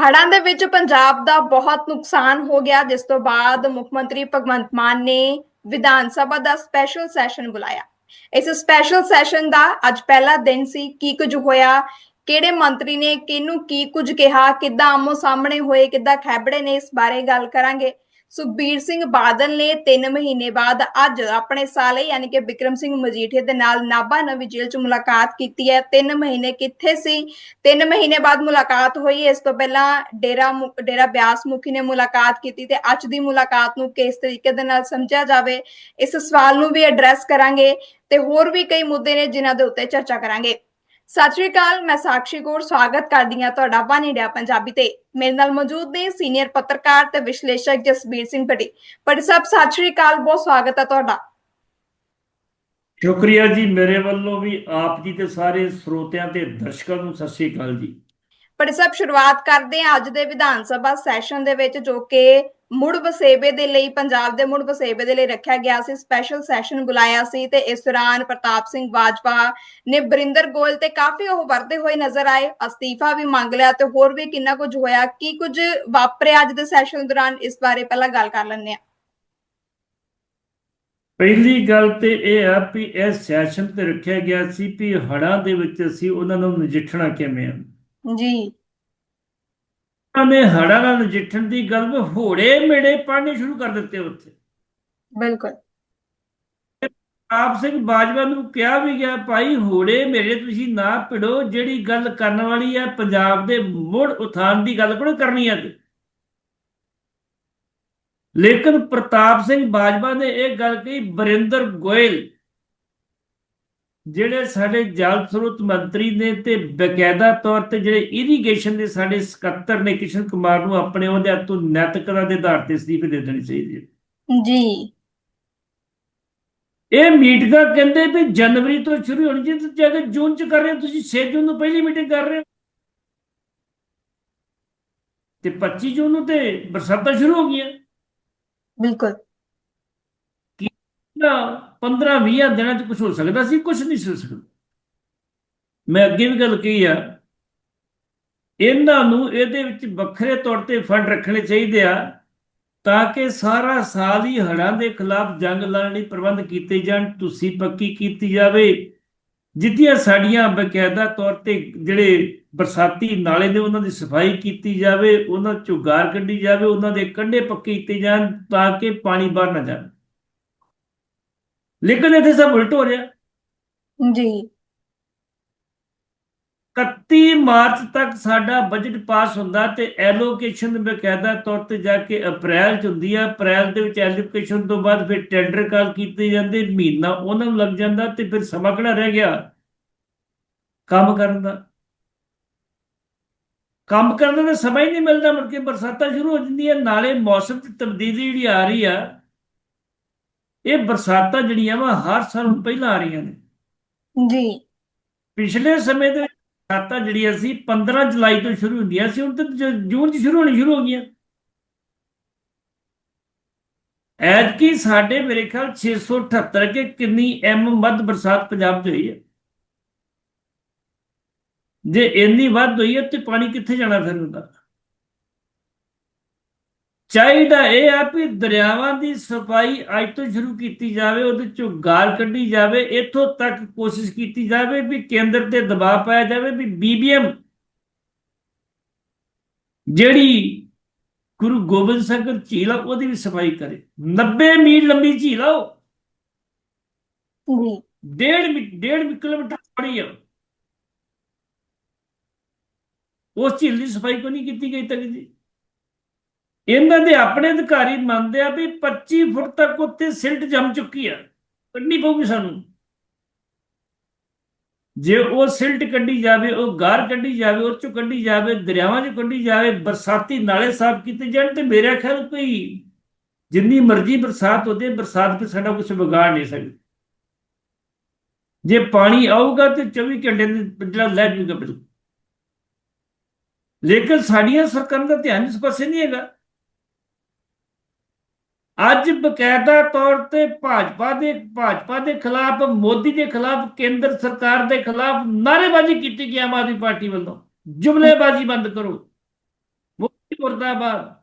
ਹੜ੍ਹਾਂ ਦੇ ਵਿੱਚ ਪੰਜਾਬ ਦਾ ਬਹੁਤ ਨੁਕਸਾਨ ਹੋ ਗਿਆ, ਜਿਸ ਤੋਂ ਬਾਅਦ ਮੁੱਖ ਮੰਤਰੀ ਭਗਵੰਤ ਮਾਨ ਨੇ ਵਿਧਾਨ ਸਭਾ ਦਾ ਸਪੈਸ਼ਲ ਸੈਸ਼ਨ ਬੁਲਾਇਆ। ਇਸ ਸਪੈਸ਼ਲ ਸੈਸ਼ਨ ਦਾ ਅੱਜ ਪਹਿਲਾ ਦਿਨ ਸੀ, ਕੀ ਕੁਝ ਹੋਇਆ, ਕਿਹੜੇ ਮੰਤਰੀ ਨੇ, ਕਿਹਨੂੰ ਕੀ ਕੁਝ ਕਿਹਾ, ਕਿੱਦਾਂ ਆਮੋ ਸਾਹਮਣੇ ਹੋਏ, ਕਿੱਦਾਂ ਖੈਬੜੇ ਨੇ, ਇਸ ਬਾਰੇ ਗੱਲ ਕਰਾਂਗੇ। ਸੁਖਬੀਰ ਸਿੰਘ ਬਾਦਲ ਨੇ 3 ਮਹੀਨੇ ਬਾਅਦ ਅੱਜ ਆਪਣੇ ਸਾਲੇ ਯਾਨੀ ਕਿ ਬਿਕਰਮ ਸਿੰਘ ਮਜੀਠੀਆ ਦੇ ਨਾਲ ਨਾਭਾ ਨਵੀਂ ਜੇਲ੍ਹ 'ਚ ਮੁਲਾਕਾਤ ਕੀਤੀ ਹੈ। 3 ਮਹੀਨੇ ਕਿੱਥੇ ਸੀ? 3 ਮਹੀਨੇ ਬਾਅਦ ਮੁਲਾਕਾਤ ਹੋਈ। ਇਸ ਤੋਂ ਪਹਿਲਾਂ ਡੇਰਾ ਮੁ- ਡੇਰਾ ਬਿਆਸ ਮੁਖੀ ਨੇ ਮੁਲਾਕਾਤ ਕੀਤੀ ਤੇ ਅੱਜ ਦੀ ਮੁਲਾਕਾਤ ਨੂੰ ਕਿਸ ਤਰੀਕੇ ਦੇ ਨਾਲ ਸਮਝਿਆ ਜਾਵੇ, ਇਸ ਸਵਾਲ ਨੂੰ ਵੀ ਐਡਰੈਸ ਕਰਾਂਗੇ ਤੇ ਹੋਰ ਵੀ ਕਈ ਮੁੱਦੇ ਨੇ ਜਿਨ੍ਹਾਂ ਦੇ ਉੱਤੇ ਚਰਚਾ ਕਰਾਂਗੇ। ਸਤਿ ਸ਼੍ਰੀ ਅਕਾਲ ਮੈਂ ਸਾਕਸ਼ੀ ਕੌਰ ਸਵਾਗਤ ਕਰਦੀ ਹਾਂ ਤੁਹਾਡਾ ਵਨ ਇੰਡੀਆ ਪੰਜਾਬੀ ਤੇ। ਮੇਰੇ ਨਾਲ ਮੌਜੂਦ ਨੇ ਸੀਨੀਅਰ ਪੱਤਰਕਾਰ ਤੇ ਵਿਸ਼ਲੇਸ਼ਕ ਜਸਬੀਰ ਸਿੰਘ ਭੱਟੀ। ਭੱਟੀ ਸਾਹਿਬ ਸਤਿ ਸ਼੍ਰੀ ਅਕਾਲ ਬਹੁਤ ਸਵਾਗਤ ਹੈ ਤੁਹਾਡਾ। ਸ਼ੁਕਰੀਆ ਜੀ ਮੇਰੇ ਵੱਲੋਂ ਵੀ ਆਪ ਜੀ ਤੇ ਸਾਰੇ ਸਰੋਤਿਆਂ ਤੇ ਦਰਸ਼ਕਾਂ ਨੂੰ ਸਤਿ ਸ੍ਰੀ ਅਕਾਲ ਜੀ। ਭੱਟੀ ਸਾਹਿਬ ਸ਼ੁਰੂਆਤ ਕਰਦੇ ਹਾਂ ਅੱਜ ਦੇ ਵਿਧਾਨ ਸਭਾ ਸੈਸ਼ਨ ਦੇ ਵਿੱਚ ਜੋ ਕਿ ਮੁੜ ਵਸੇਬੇ ਦੇ ਲਈ ਪੰਜਾਬ ਦੇ ਮੁੜ ਵਸੇਬੇ ਦੇ ਲਈ ਰੱਖਿਆ ਗਿਆ ਸੀ ਸਪੈਸ਼ਲ ਸੈਸ਼ਨ ਬੁਲਾਇਆ ਸੀ ਤੇ ਇਸ ਦੌਰਾਨ ਪ੍ਰਤਾਪ ਸਿੰਘ ਬਾਜਵਾ ਨੇ ਬਰਿੰਦਰ ਗੋਇਲ ਤੇ ਕਾਫੀ ਉਹ ਵਰਦੇ ਹੋਏ ਨਜ਼ਰ ਆਏ ਅਸਤੀਫਾ ਵੀ ਮੰਗ ਲਿਆ ਤੇ ਹੋਰ ਵੀ ਕਿੰਨਾ ਕੁਝ ਹੋਇਆ ਕੀ ਕੁਝ ਵਾਪਰਿਆ ਅੱਜ ਦੇ ਸੈਸ਼ਨ ਦੌਰਾਨ ਇਸ ਬਾਰੇ ਪਹਿਲਾਂ ਗੱਲ ਕਰ ਲੈਂਦੇ ਹਾਂ। ਪਹਿਲੀ ਗੱਲ ਤੇ ਇਹ ਆ ਵੀ ਇਹ ਸੈਸ਼ਨ ਤੇ ਰੱਖਿਆ ਗਿਆ ਸੀ ਵੀ ਹੜ੍ਹਾਂ ਦੇ ਵਿੱਚ ਅਸੀਂ ਉਹਨਾਂ ਨੂੰ ਨਜਿੱਠਣਾ ਕਿਵੇਂ ਆ। ਜੀ। ਨੇ ਹੜ੍ਹਾਂ ਨਾਲ ਨਜਿੱਠਣ ਦੀ ਗੱਲ ਹੋੜੇ ਮੇੜੇ ਪੜ੍ਹਨੇ ਸ਼ੁਰੂ ਕਰ ਦਿੱਤੇ ਉੱਥੇ। ਬਿਲਕੁਲ। ਆਪ ਸਿੰਘ ਬਾਜਵਾ ਨੂੰ ਕਿਹਾ ਵੀ ਗਿਆ ਭਾਈ ਹੋੜੇ ਮੇਰੇ ਤੁਸੀਂ ਨਾ ਭਿੜੋ ਜਿਹੜੀ ਗੱਲ ਕਰਨ ਵਾਲੀ ਆ ਪੰਜਾਬ ਦੇ ਮੁੜ ਉਥਾਨ ਦੀ ਗੱਲ ਕੋਲ ਕਰਨੀ ਤੇ ਲੇਕਿਨ ਪ੍ਰਤਾਪ ਸਿੰਘ ਬਾਜਵਾ ਨੇ ਇਹ ਗੱਲ ਕਹੀ ਬਰਿੰਦਰ ਗੋਇਲ ਜਿਹੜੇ ਸਾਡੇ ਜਲ ਸਰੋਤ ਮੰਤਰੀ ਨੇ ਤੇ ਬਕਾਇਦਾ ਤੌਰ ਤੇ ਜਿਹੜੇ ਇਰੀਗੇਸ਼ਨ ਦੇ ਸਾਡੇ ਸਕੱਤਰ ਨੇ ਕਿਸ਼ਨ ਕੁਮਾਰ ਨੂੰ ਆਪਣੇ ਅਹੁਦਿਆਂ ਤੋਂ ਨੈਤਿਕਤਾ ਦੇ ਆਧਾਰ ਤੇ ਅਸਤੀਫੇ ਦੇ ਦੇਣੀ ਚਾਹੀਦੀ ਹੈ। ਜੀ। ਇਹ ਮੀਟਿੰਗਾਂ ਕਹਿੰਦੇ ਵੀ ਜਨਵਰੀ ਤੋਂ ਸ਼ੁਰੂ ਹੋਣੀ ਜੀ ਤੇ ਜੇ ਜੂਨ ਚ ਕਰ ਰਹੇ ਹੋ, ਤੁਸੀਂ 6 ਜੂਨ ਨੂੰ ਪਹਿਲੀ ਮੀਟਿੰਗ ਕਰ ਰਹੇ ਹੋ। ਤੇ 25 ਜੂਨ ਨੂੰ ਤੇ ਬਰਸਾਤਾਂ ਸ਼ੁਰੂ ਹੋ ਗਈਆਂ। ਬਿਲਕੁਲ। 15 20 ਦਿਨਾਂ ਚ ਕੁਝ ਹੋ ਸਕਦਾ ਸੀ ਕੁਝ ਨਹੀਂ ਸੀ ਸਕਦਾ। ਮੈਂ ਅੱਗੇ ਵੀ ਗੱਲ ਕਹੀ ਆ, ਇਹਨਾਂ ਨੂੰ ਇਹਦੇ ਵਿੱਚ ਵੱਖਰੇ ਤੌਰ ਤੇ ਫੰਡ ਰੱਖਣੇ ਚਾਹੀਦੇ ਆ, ਤਾਂ ਕਿ ਸਾਰਾ ਸਾਲ ਹੀ ਹੜ੍ਹਾਂ ਦੇ ਖਿਲਾਫ ਜੰਗ ਲੜਨ ਲਈ ਪ੍ਰਬੰਧ ਕੀਤੇ ਜਾਣ, ਤੁਸੀਂ ਪੱਕੀ ਕੀਤੀ ਜਾਵੇ। ਜਿੱਤੀਆਂ ਸਾਡੀਆਂ ਬਕਾਇਦਾ ਤੌਰ ਤੇ ਜਿਹੜੇ ਬਰਸਾਤੀ ਨਾਲੇ ਦੇ ਉਹਨਾਂ ਦੀ ਸਫ਼ਾਈ ਕੀਤੀ ਜਾਵੇ, ਉਹਨਾਂ ਚੋਂ ਗਾਰ ਕੱਢੀ ਜਾਵੇ, ਉਹਨਾਂ ਦੇ ਕੰਢੇ ਪੱਕੇ ਕੀਤੇ ਜਾਣ, ਤਾਂ ਕਿ ਪਾਣੀ ਬਾਹਰ ਨਾ ਜਾਵੇ। ਲੇਕਿਨ ਇੱਥੇ ਸਭ ਉਲਟ ਹੋ ਰਿਹਾ। ਜੀ। 31 ਮਾਰਚ ਤੱਕ ਸਾਡਾ ਬਜਟ ਪਾਸ ਹੁੰਦਾ ਤੇ ਐਲੋਕੇਸ਼ਨ ਬਕਾਇਦਾ ਤੌਰ ਤੇ ਜਾ ਕੇ ਅਪ੍ਰੈਲ ਚ ਹੁੰਦੀ ਆ। ਅਪ੍ਰੈਲ ਦੇ ਵਿੱਚ ਐਲੋਕੇਸ਼ਨ ਤੋਂ ਬਾਅਦ ਫਿਰ ਟੈਂਡਰ ਕਾਲ ਕੀਤੇ ਜਾਂਦੇ ਮਹੀਨਾ ਉਹਨਾਂ ਨੂੰ ਲੱਗ ਜਾਂਦਾ ਤੇ ਫਿਰ ਸਮਾਂ ਕਿਹੜਾ ਰਹਿ ਗਿਆ? ਕੰਮ ਕਰਨ ਦਾ। ਕੰਮ ਕਰਨ ਦਾ ਸਮਾਂ ਹੀ ਨਹੀਂ ਮਿਲਦਾ ਮੁੜ ਕੇ ਬਰਸਾਤਾਂ ਸ਼ੁਰੂ ਹੋ ਜਾਂਦੀਆਂ ਨਾਲੇ ਮੌਸਮ 'ਚ ਤਬਦੀਲੀ ਜਿਹੜੀ ਆ ਰਹੀ ਆ ਇਹ ਬਰਸਾਤਾਂ ਜਿਹੜੀਆਂ ਵਾ ਹਰ ਸਾਲ ਹੁਣ ਪਹਿਲਾਂ ਆ ਰਹੀਆਂ ਨੇ। ਜੀ। ਪਿਛਲੇ ਸਮੇਂ ਦੇ ਬਰਸਾਤਾਂ ਜਿਹੜੀਆਂ ਸੀ 15 ਜੁਲਾਈ ਤੋਂ ਸ਼ੁਰੂ ਹੁੰਦੀਆਂ ਸੀ ਹੁਣ ਤਾਂ ਜੂਨ 'ਚ ਸ਼ੁਰੂ ਹੋਣੀ ਸ਼ੁਰੂ ਹੋ ਗਈਆਂ। ਐਤਕੀ ਸਾਡੇ ਮੇਰੇ ਖਿਆਲ 678 ਕੇ ਕਿੰਨੀ ਐਮ ਵੱਧ ਬਰਸਾਤ ਪੰਜਾਬ 'ਚ ਹੋਈ ਹੈ। ਜੇ ਇੰਨੀ ਵੱਧ ਹੋਈ ਹੈ ਤੇ ਪਾਣੀ ਕਿੱਥੇ ਜਾਣਾ ਫਿਰ ਹੁੰਦਾ ਚਾਹੀਦਾ ਇਹ ਆ ਵੀ ਦਰਿਆਵਾਂ ਦੀ ਸਫ਼ਾਈ ਅੱਜ ਤੋਂ ਸ਼ੁਰੂ ਕੀਤੀ ਜਾਵੇ ਉਹਦੇ ਚੋਂ ਗਾਲ ਕੱਢੀ ਜਾਵੇ ਇੱਥੋਂ ਤੱਕ ਕੋਸ਼ਿਸ਼ ਕੀਤੀ ਜਾਵੇ ਵੀ ਕੇਂਦਰ ਤੇ ਦਬਾਅ ਪਾਇਆ ਜਾਵੇ ਵੀ ਬੀਬੀਐਮ ਜਿਹੜੀ ਗੁਰੂ ਗੋਬਿੰਦ ਸਿੰਘ ਝੀਲ ਆ ਉਹਦੀ ਵੀ ਸਫ਼ਾਈ ਕਰੇ। 90 ਮੀਲ ਲੰਬੀ ਝੀਲ ਆ ਉਹ। ਡੇਢ ਡੇਢ ਕਿਲੋਮੀਟਰ ਚੌੜੀ ਆ। ਉਸ ਝੀਲ ਦੀ ਸਫ਼ਾਈ ਕੋਈ ਨਹੀਂ ਕੀਤੀ ਗਈ ਤੱਕ ਜੀ? ਇਹਨਾਂ ਦੇ ਆਪਣੇ ਅਧਿਕਾਰੀ ਮੰਨਦੇ ਆ ਵੀ 25 ਫੁੱਟ ਤੱਕ ਉੱਥੇ ਸਿਲਟ ਜੰਮ ਚੁੱਕੀ ਆ। ਕੱਢਣੀ ਪਊਗੀ ਸਾਨੂੰ। ਜੇ ਉਹ ਸਿਲਟ ਕੱਢੀ ਜਾਵੇ, ਉਹ ਗਾਰ ਕੱਢੀ ਜਾਵੇ, ਉਹ ਚੋਂ ਕੱਢੀ ਜਾਵੇ, ਦਰਿਆਵਾਂ 'ਚੋਂ ਕੱਢੀ ਜਾਵੇ, ਬਰਸਾਤੀ ਨਾਲੇ ਸਾਫ਼ ਕੀਤੇ ਜਾਣ ਤੇ ਮੇਰੇ ਖਿਆਲ ਕੋਈ ਜਿੰਨੀ ਮਰਜ਼ੀ ਬਰਸਾਤ ਹੋਵੇ, ਬਰਸਾਤ ਤੇ ਸਾਡਾ ਕੁਝ ਵਿਗਾੜ ਨਹੀਂ ਸਕਦੀ। ਜੇ ਪਾਣੀ ਆਊਗਾ ਤੇ 24 ਘੰਟੇ ਦੇ ਜਿਹੜਾ ਲੈ ਜੂਗਾ ਬਿਲਕੁਲ। ਲੇਕਿਨ ਸਾਡੀਆਂ ਸਰਕਾਰਾਂ ਦਾ ਧਿਆਨ ਇਸ ਪਾਸੇ ਨਹੀਂ ਹੈਗਾ। ਅੱਜ ਬਕਾਇਦਾ ਤੌਰ ਤੇ ਭਾਜਪਾ ਦੇ ਭਾਜਪਾ ਦੇ ਖਿਲਾਫ ਮੋਦੀ ਦੇ ਖਿਲਾਫ ਕੇਂਦਰ ਸਰਕਾਰ ਦੇ ਖਿਲਾਫ ਨਾਅਰੇਬਾਜ਼ੀ ਕੀਤੀ ਗਈ ਆਮ ਆਦਮੀ ਪਾਰਟੀ ਵੱਲੋਂ। ਜੁਮਲੇਬਾਜ਼ੀ ਬੰਦ ਕਰੋ। ਮੁਰਦਾਬਾਦ।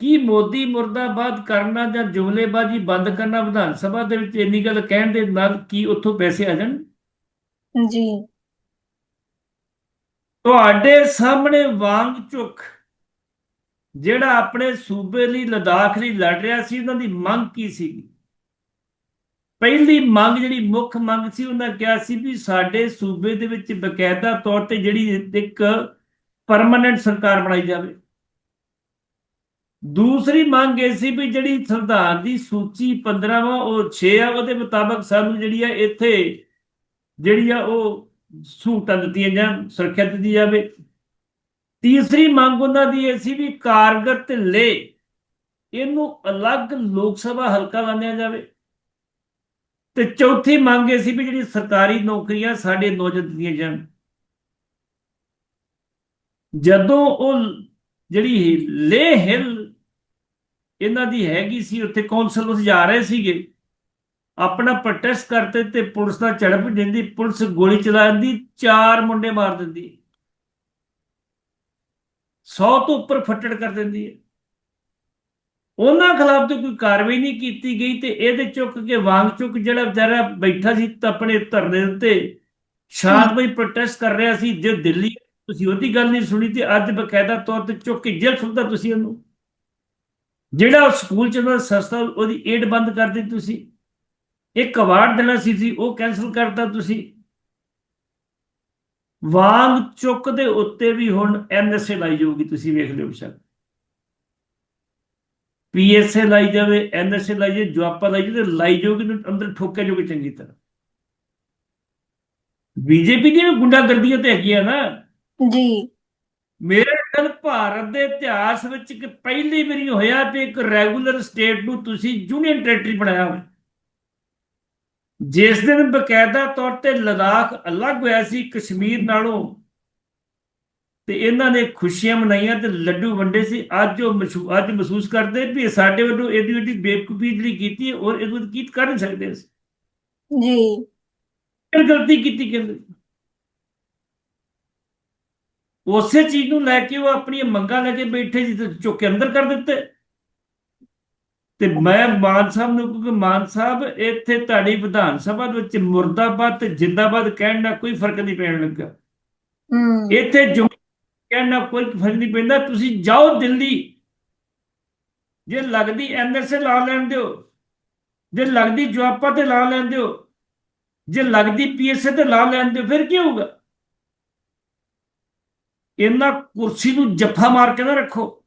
ਕੀ ਮੋਦੀ ਮੁਰਦਾਬਾਦ ਕਰਨਾ ਜਾਂ ਜੁਮਲੇਬਾਜ਼ੀ ਬੰਦ ਕਰਨਾ ਵਿਧਾਨ ਸਭਾ ਦੇ ਵਿੱਚ ਇੰਨੀ ਗੱਲ ਕਹਿਣ ਦੇ ਨਾਲ ਕੀ ਉੱਥੋਂ ਪੈਸੇ ਆ ਜਾਣ? ਜੀ। ਤੁਹਾਡੇ ਸਾਹਮਣੇ ਵਾਂਗ ਚੁੱਕ ਜਿਹੜਾ ਆਪਣੇ ਸੂਬੇ ਲਈ, ਲਦਾਖ ਲਈ ਲੜ ਰਿਹਾ ਸੀ, ਉਹਨਾਂ ਦੀ ਮੰਗ ਕੀ ਸੀ ਪਹਿਲੀ ਮੰਗ ਜਿਹੜੀ ਮੁੱਖ ਮੰਗ ਸੀ, ਉਹਨਾਂ ਕਿਹਾ ਸੀ ਵੀ ਸਾਡੇ ਸੂਬੇ ਦੇ ਵਿੱਚ ਬਕਾਇਦਾ ਤੌਰ ਤੇ ਜਿਹੜੀ ਇੱਕ ਪਰਮਨੈਂਟ ਸਰਕਾਰ ਬਣਾਈ ਜਾਵੇ। ਦੂਸਰੀ ਮੰਗ ਇਹ ਸੀ ਵੀ ਜਿਹੜੀ ਸੰਵਿਧਾਨ ਦੀ ਸੂਚੀ 15ਵਾਂ ਉਹ 6 ਆ, ਉਹਦੇ ਮੁਤਾਬਕ ਸਾਨੂੰ ਜਿਹੜੀ ਆ, ਇੱਥੇ ਜਿਹੜੀ ਆ, ਉਹ ਸਹੂਲਤਾਂ ਦਿੱਤੀਆਂ ਜਾਣ ਸੁਰੱਖਿਆ ਦਿੱਤੀ ਜਾਵੇ। ਤੀਸਰੀ ਮੰਗ ਉਹਨਾਂ ਦੀ ਇਹ ਸੀ ਵੀ ਕਾਰਗਰ ਤੇ ਲੇ, ਇਹਨੂੰ ਅਲੱਗ ਲੋਕ ਸਭਾ ਹਲਕਾ ਬਣਾਇਆ ਜਾਵੇ। ਤੇ ਚੌਥੀ ਮੰਗ ਇਹ ਸੀ ਵੀ ਜਿਹੜੀ ਸਰਕਾਰੀ ਨੌਕਰੀਆਂ ਸਾਡੇ ਨੌਜਵਾਨ ਦਿੱਤੀਆਂ ਜਾਣ। ਜਦੋਂ ਉਹ ਜਿਹੜੀ ਲੇ ਹਿਲ ਇਹਨਾਂ ਦੀ ਹੈਗੀ ਸੀ, ਉੱਥੇ ਕੌਂਸਲ ਉਸ ਜਾ ਰਹੇ ਸੀਗੇ, ਆਪਣਾ ਪ੍ਰੋਟੈਸਟ ਕਰਤੇ ਤੇ ਪੁਲਿਸ ਦਾ ਝੜਪ ਦਿੰਦੀ, ਪੁਲਿਸ ਗੋਲੀ ਚਲਾ ਦਿੰਦੀ, ਚਾਰ ਮੁੰਡੇ ਮਾਰ ਦਿੰਦੀ। 100 ਤੋਂ ਉੱਪਰ ਫੱਟੜ ਕਰ ਦਿੰਦੀ ਹੈ। ਉਹਨਾਂ ਖਿਲਾਫ ਤੇ ਕੋਈ ਕਾਰਵਾਈ ਨਹੀਂ ਕੀਤੀ ਗਈ ਤੇ ਇਹਦੇ ਚੁੱਕ ਕੇ ਵਾਂਗ ਚੁੱਕ ਜਿਹੜਾ ਵਿਚਾਰਾ ਬੈਠਾ ਸੀ ਆਪਣੇ ਧਰਨੇ ਉੱਤੇ ਸ਼ਾਂਤਮਈ ਪ੍ਰੋਟੈਸਟ ਕਰ ਰਿਹਾ ਸੀ, ਜੇ ਦਿੱਲੀ ਤੁਸੀਂ ਉਹਦੀ ਗੱਲ ਨਹੀਂ ਸੁਣੀ ਤੇ ਅੱਜ ਬਕਾਇਦਾ ਤੌਰ ਤੇ ਚੁੱਕ ਕੇ ਜੇਲ੍ਹ ਸੁਣਦਾ ਤੁਸੀਂ ਉਹਨੂੰ। ਜਿਹੜਾ ਸਕੂਲ ਚ ਉਹਦਾ ਸਸਤਾ ਉਹਦੀ ਏਡ ਬੰਦ ਕਰ ਦਿੱਤੀ ਤੁਸੀਂ। ਇੱਕ ਅਵਾਰਡ ਦੇਣਾ ਸੀ ਸੀ ਉਹ ਕੈਨਸਲ ਕਰਤਾ ਤੁਸੀਂ। ਵਾਂਗ ਚੁੱਕ ਦੇ ਉੱਤੇ ਵੀ ਹੁਣ ਐਨਐਸਏ ਲਾਈ ਜਾਊਗੀ ਤੁਸੀਂ ਵੇਖ ਲਿਓ ਸ਼ਾਇਦ। ਪੀਐਸਏ ਲਾਈ ਜਾਵੇ ਐਨਐਸਏ ਲਾਈ ਜਾਵੇ ਜਵਾਪਾ ਲਾਈ ਜਾਵੇ ਲਾਈ ਜਾਊਗੀ ਤੇ ਅੰਦਰ ਠੋਕਿਆ ਜਾਊਗੀ ਚੰਗੀ ਤਰ੍ਹਾਂ। ਬੀਜੇਪੀ ਦੀ ਵੀ ਗੁੰਡਾਗਰਦੀਆਂ ਤੇ ਹੈਗੀਆਂ ਨਾ। ਜੀ। ਮੇਰੇ ਖਿਆਲ ਭਾਰਤ ਦੇ ਇਤਿਹਾਸ ਵਿੱਚ ਕਿ ਪਹਿਲੀ ਵਾਰੀ ਹੋਇਆ ਕਿ ਇੱਕ ਰੈਗੂਲਰ ਸਟੇਟ ਨੂੰ ਤੁਸੀਂ ਯੂਨੀਅਨ ਟੈਰੀਟਰੀ ਬਣਾਇਆ ਹੋਵੇ। ਜਿਸ ਦਿਨ ਬਕਾਇਦਾ ਤੌਰ ਤੇ ਲਦਾਖ ਅਲੱਗ ਹੋਇਆ ਸੀ ਕਸ਼ਮੀਰ ਨਾਲੋਂ ਤੇ ਇਹਨਾਂ ਨੇ ਖੁਸ਼ੀਆਂ ਮਨਾਈਆਂ ਤੇ ਲੱਡੂ ਵੰਡੇ ਸੀ ਅੱਜ ਉਹ ਅੱਜ ਮਹਿਸੂਸ ਕਰਦੇ ਵੀ ਸਾਡੇ ਵੱਲੋਂ ਇਹਦੀ ਵੱਡੀ ਬੇਵਕੂਫੀ ਜਿਹੜੀ ਕੀਤੀ ਔਰ ਇਹਨੂੰ ਕੀ ਕਰ ਨਹੀਂ ਸਕਦੇ ਅਸੀਂ। ਜੀ ਇਹ ਗਲਤੀ ਕੀਤੀ ਕਹਿੰਦੇ ਉਸੇ ਚੀਜ਼ ਨੂੰ ਲੈ ਕੇ ਉਹ ਆਪਣੀਆਂ ਮੰਗਾਂ ਲੈ ਕੇ ਬੈਠੇ ਸੀ ਤੇ ਚੁੱਕ ਕੇ ਅੰਦਰ ਕਰ ਦਿੱਤੇ। ਤੇ ਮੈਂ ਮਾਨ ਸਾਹਿਬ ਨੂੰ ਕਿਉਂਕਿ ਮਾਨ ਸਾਹਿਬ ਇੱਥੇ ਤੁਹਾਡੀ ਵਿਧਾਨ ਸਭਾ ਦੇ ਵਿੱਚ ਮੁਰਦਾਬਾਦ ਤੇ ਜਿੰਦਾਬਾਦ ਕਹਿਣ ਨਾਲ ਕੋਈ ਫ਼ਰਕ ਨਹੀਂ ਪੈਣ ਲੱਗਾ। ਇੱਥੇ ਜੋ ਕਹਿਣ ਨਾਲ ਕੋਈ ਫ਼ਰਕ ਨਹੀਂ ਪੈਂਦਾ ਤੁਸੀਂ ਜਾਓ ਦਿੱਲੀ। ਜੇ ਲੱਗਦੀ ਐਨਐਸਏ ਲਾ ਲੈਣ ਦਿਓ ਜੇ ਲੱਗਦੀ ਜਵਾਪਾ ਤੇ ਲਾ ਲੈਣ ਦਿਓ ਜੇ ਲੱਗਦੀ ਪੀਐਸਏ ਤੇ ਲਾ ਲੈਣ ਦਿਓ ਫਿਰ ਕੀ ਹੋਊਗਾ? ਇਹਨਾਂ ਕੁਰਸੀ ਨੂੰ ਜੱਫਾ ਮਾਰ ਕੇ ਨਾ ਰੱਖੋ।